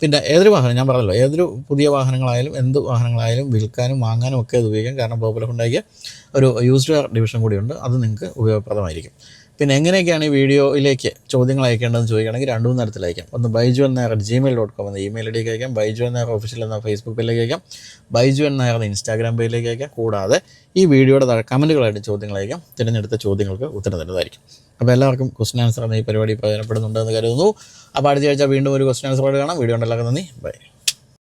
പിന്നെ ഏതൊരു വാഹനം ഞാൻ പറഞ്ഞല്ലോ ഏതൊരു പുതിയ വാഹനങ്ങളായാലും എന്ത് വാഹനങ്ങളായാലും വിൽക്കാനും വാങ്ങാനും ഒക്കെ ഇത് ഉപയോഗിക്കാം. കാരണം പോപ്പുലർ ഹുണ്ടായിക്ക് ഒരു യൂസ്ഡ് കാർ ഡിവിഷൻ കൂടിയുണ്ട്. അത് നിങ്ങൾക്ക് ഉപയോഗപ്രദമായിരിക്കും. പിന്നെ എങ്ങനെയൊക്കെയാണ് ഈ വീഡിയോയിലേക്ക് ചോദ്യങ്ങൾ അയക്കേണ്ടതെന്ന് ചോദിക്കുകയാണെങ്കിൽ രണ്ടു മൂന്ന് തരത്തിൽ അയക്കാം. ഒന്ന് ബൈജു എന്ന നായർ ജിമെയിൽ ഡോട്ട് കോം എന്ന ഇമെയിൽ ഐഡിക്ക് അയക്കാം. ബൈജു എന്ന നായർ ഒഫീഷ്യൽ എന്ന ഫേസ്ബുക്ക് പേജിലേക്ക് അയക്കാം. ബൈജു എന്ന നായർ എന്ന ഇൻസ്റ്റാഗ്രാം പേജിലേക്ക് അയക്കാം. കൂടാതെ ഈ വീഡിയോയുടെ താഴെ കമന്റുകളായിട്ട് ചോദ്യങ്ങൾ അയക്കാം. തിരഞ്ഞെടുത്ത ചോദ്യങ്ങൾക്ക് ഉത്തരം തരുന്നതായിരിക്കും. അപ്പോൾ എല്ലാവർക്കും ക്വസ്റ്റൻ ആൻസർ എന്ന ഈ പരിപാടി പ്രയോജനപ്പെടുന്നുണ്ടെന്ന് കരുതുന്നു. അപ്പോൾ അടുത്ത ആഴ്ച വീണ്ടും ഒരു ക്വസ്റ്റൻ ആൻസറോട് കാണാം. വീഡിയോ ഉണ്ടല്ലാതെ നന്ദി. ബൈ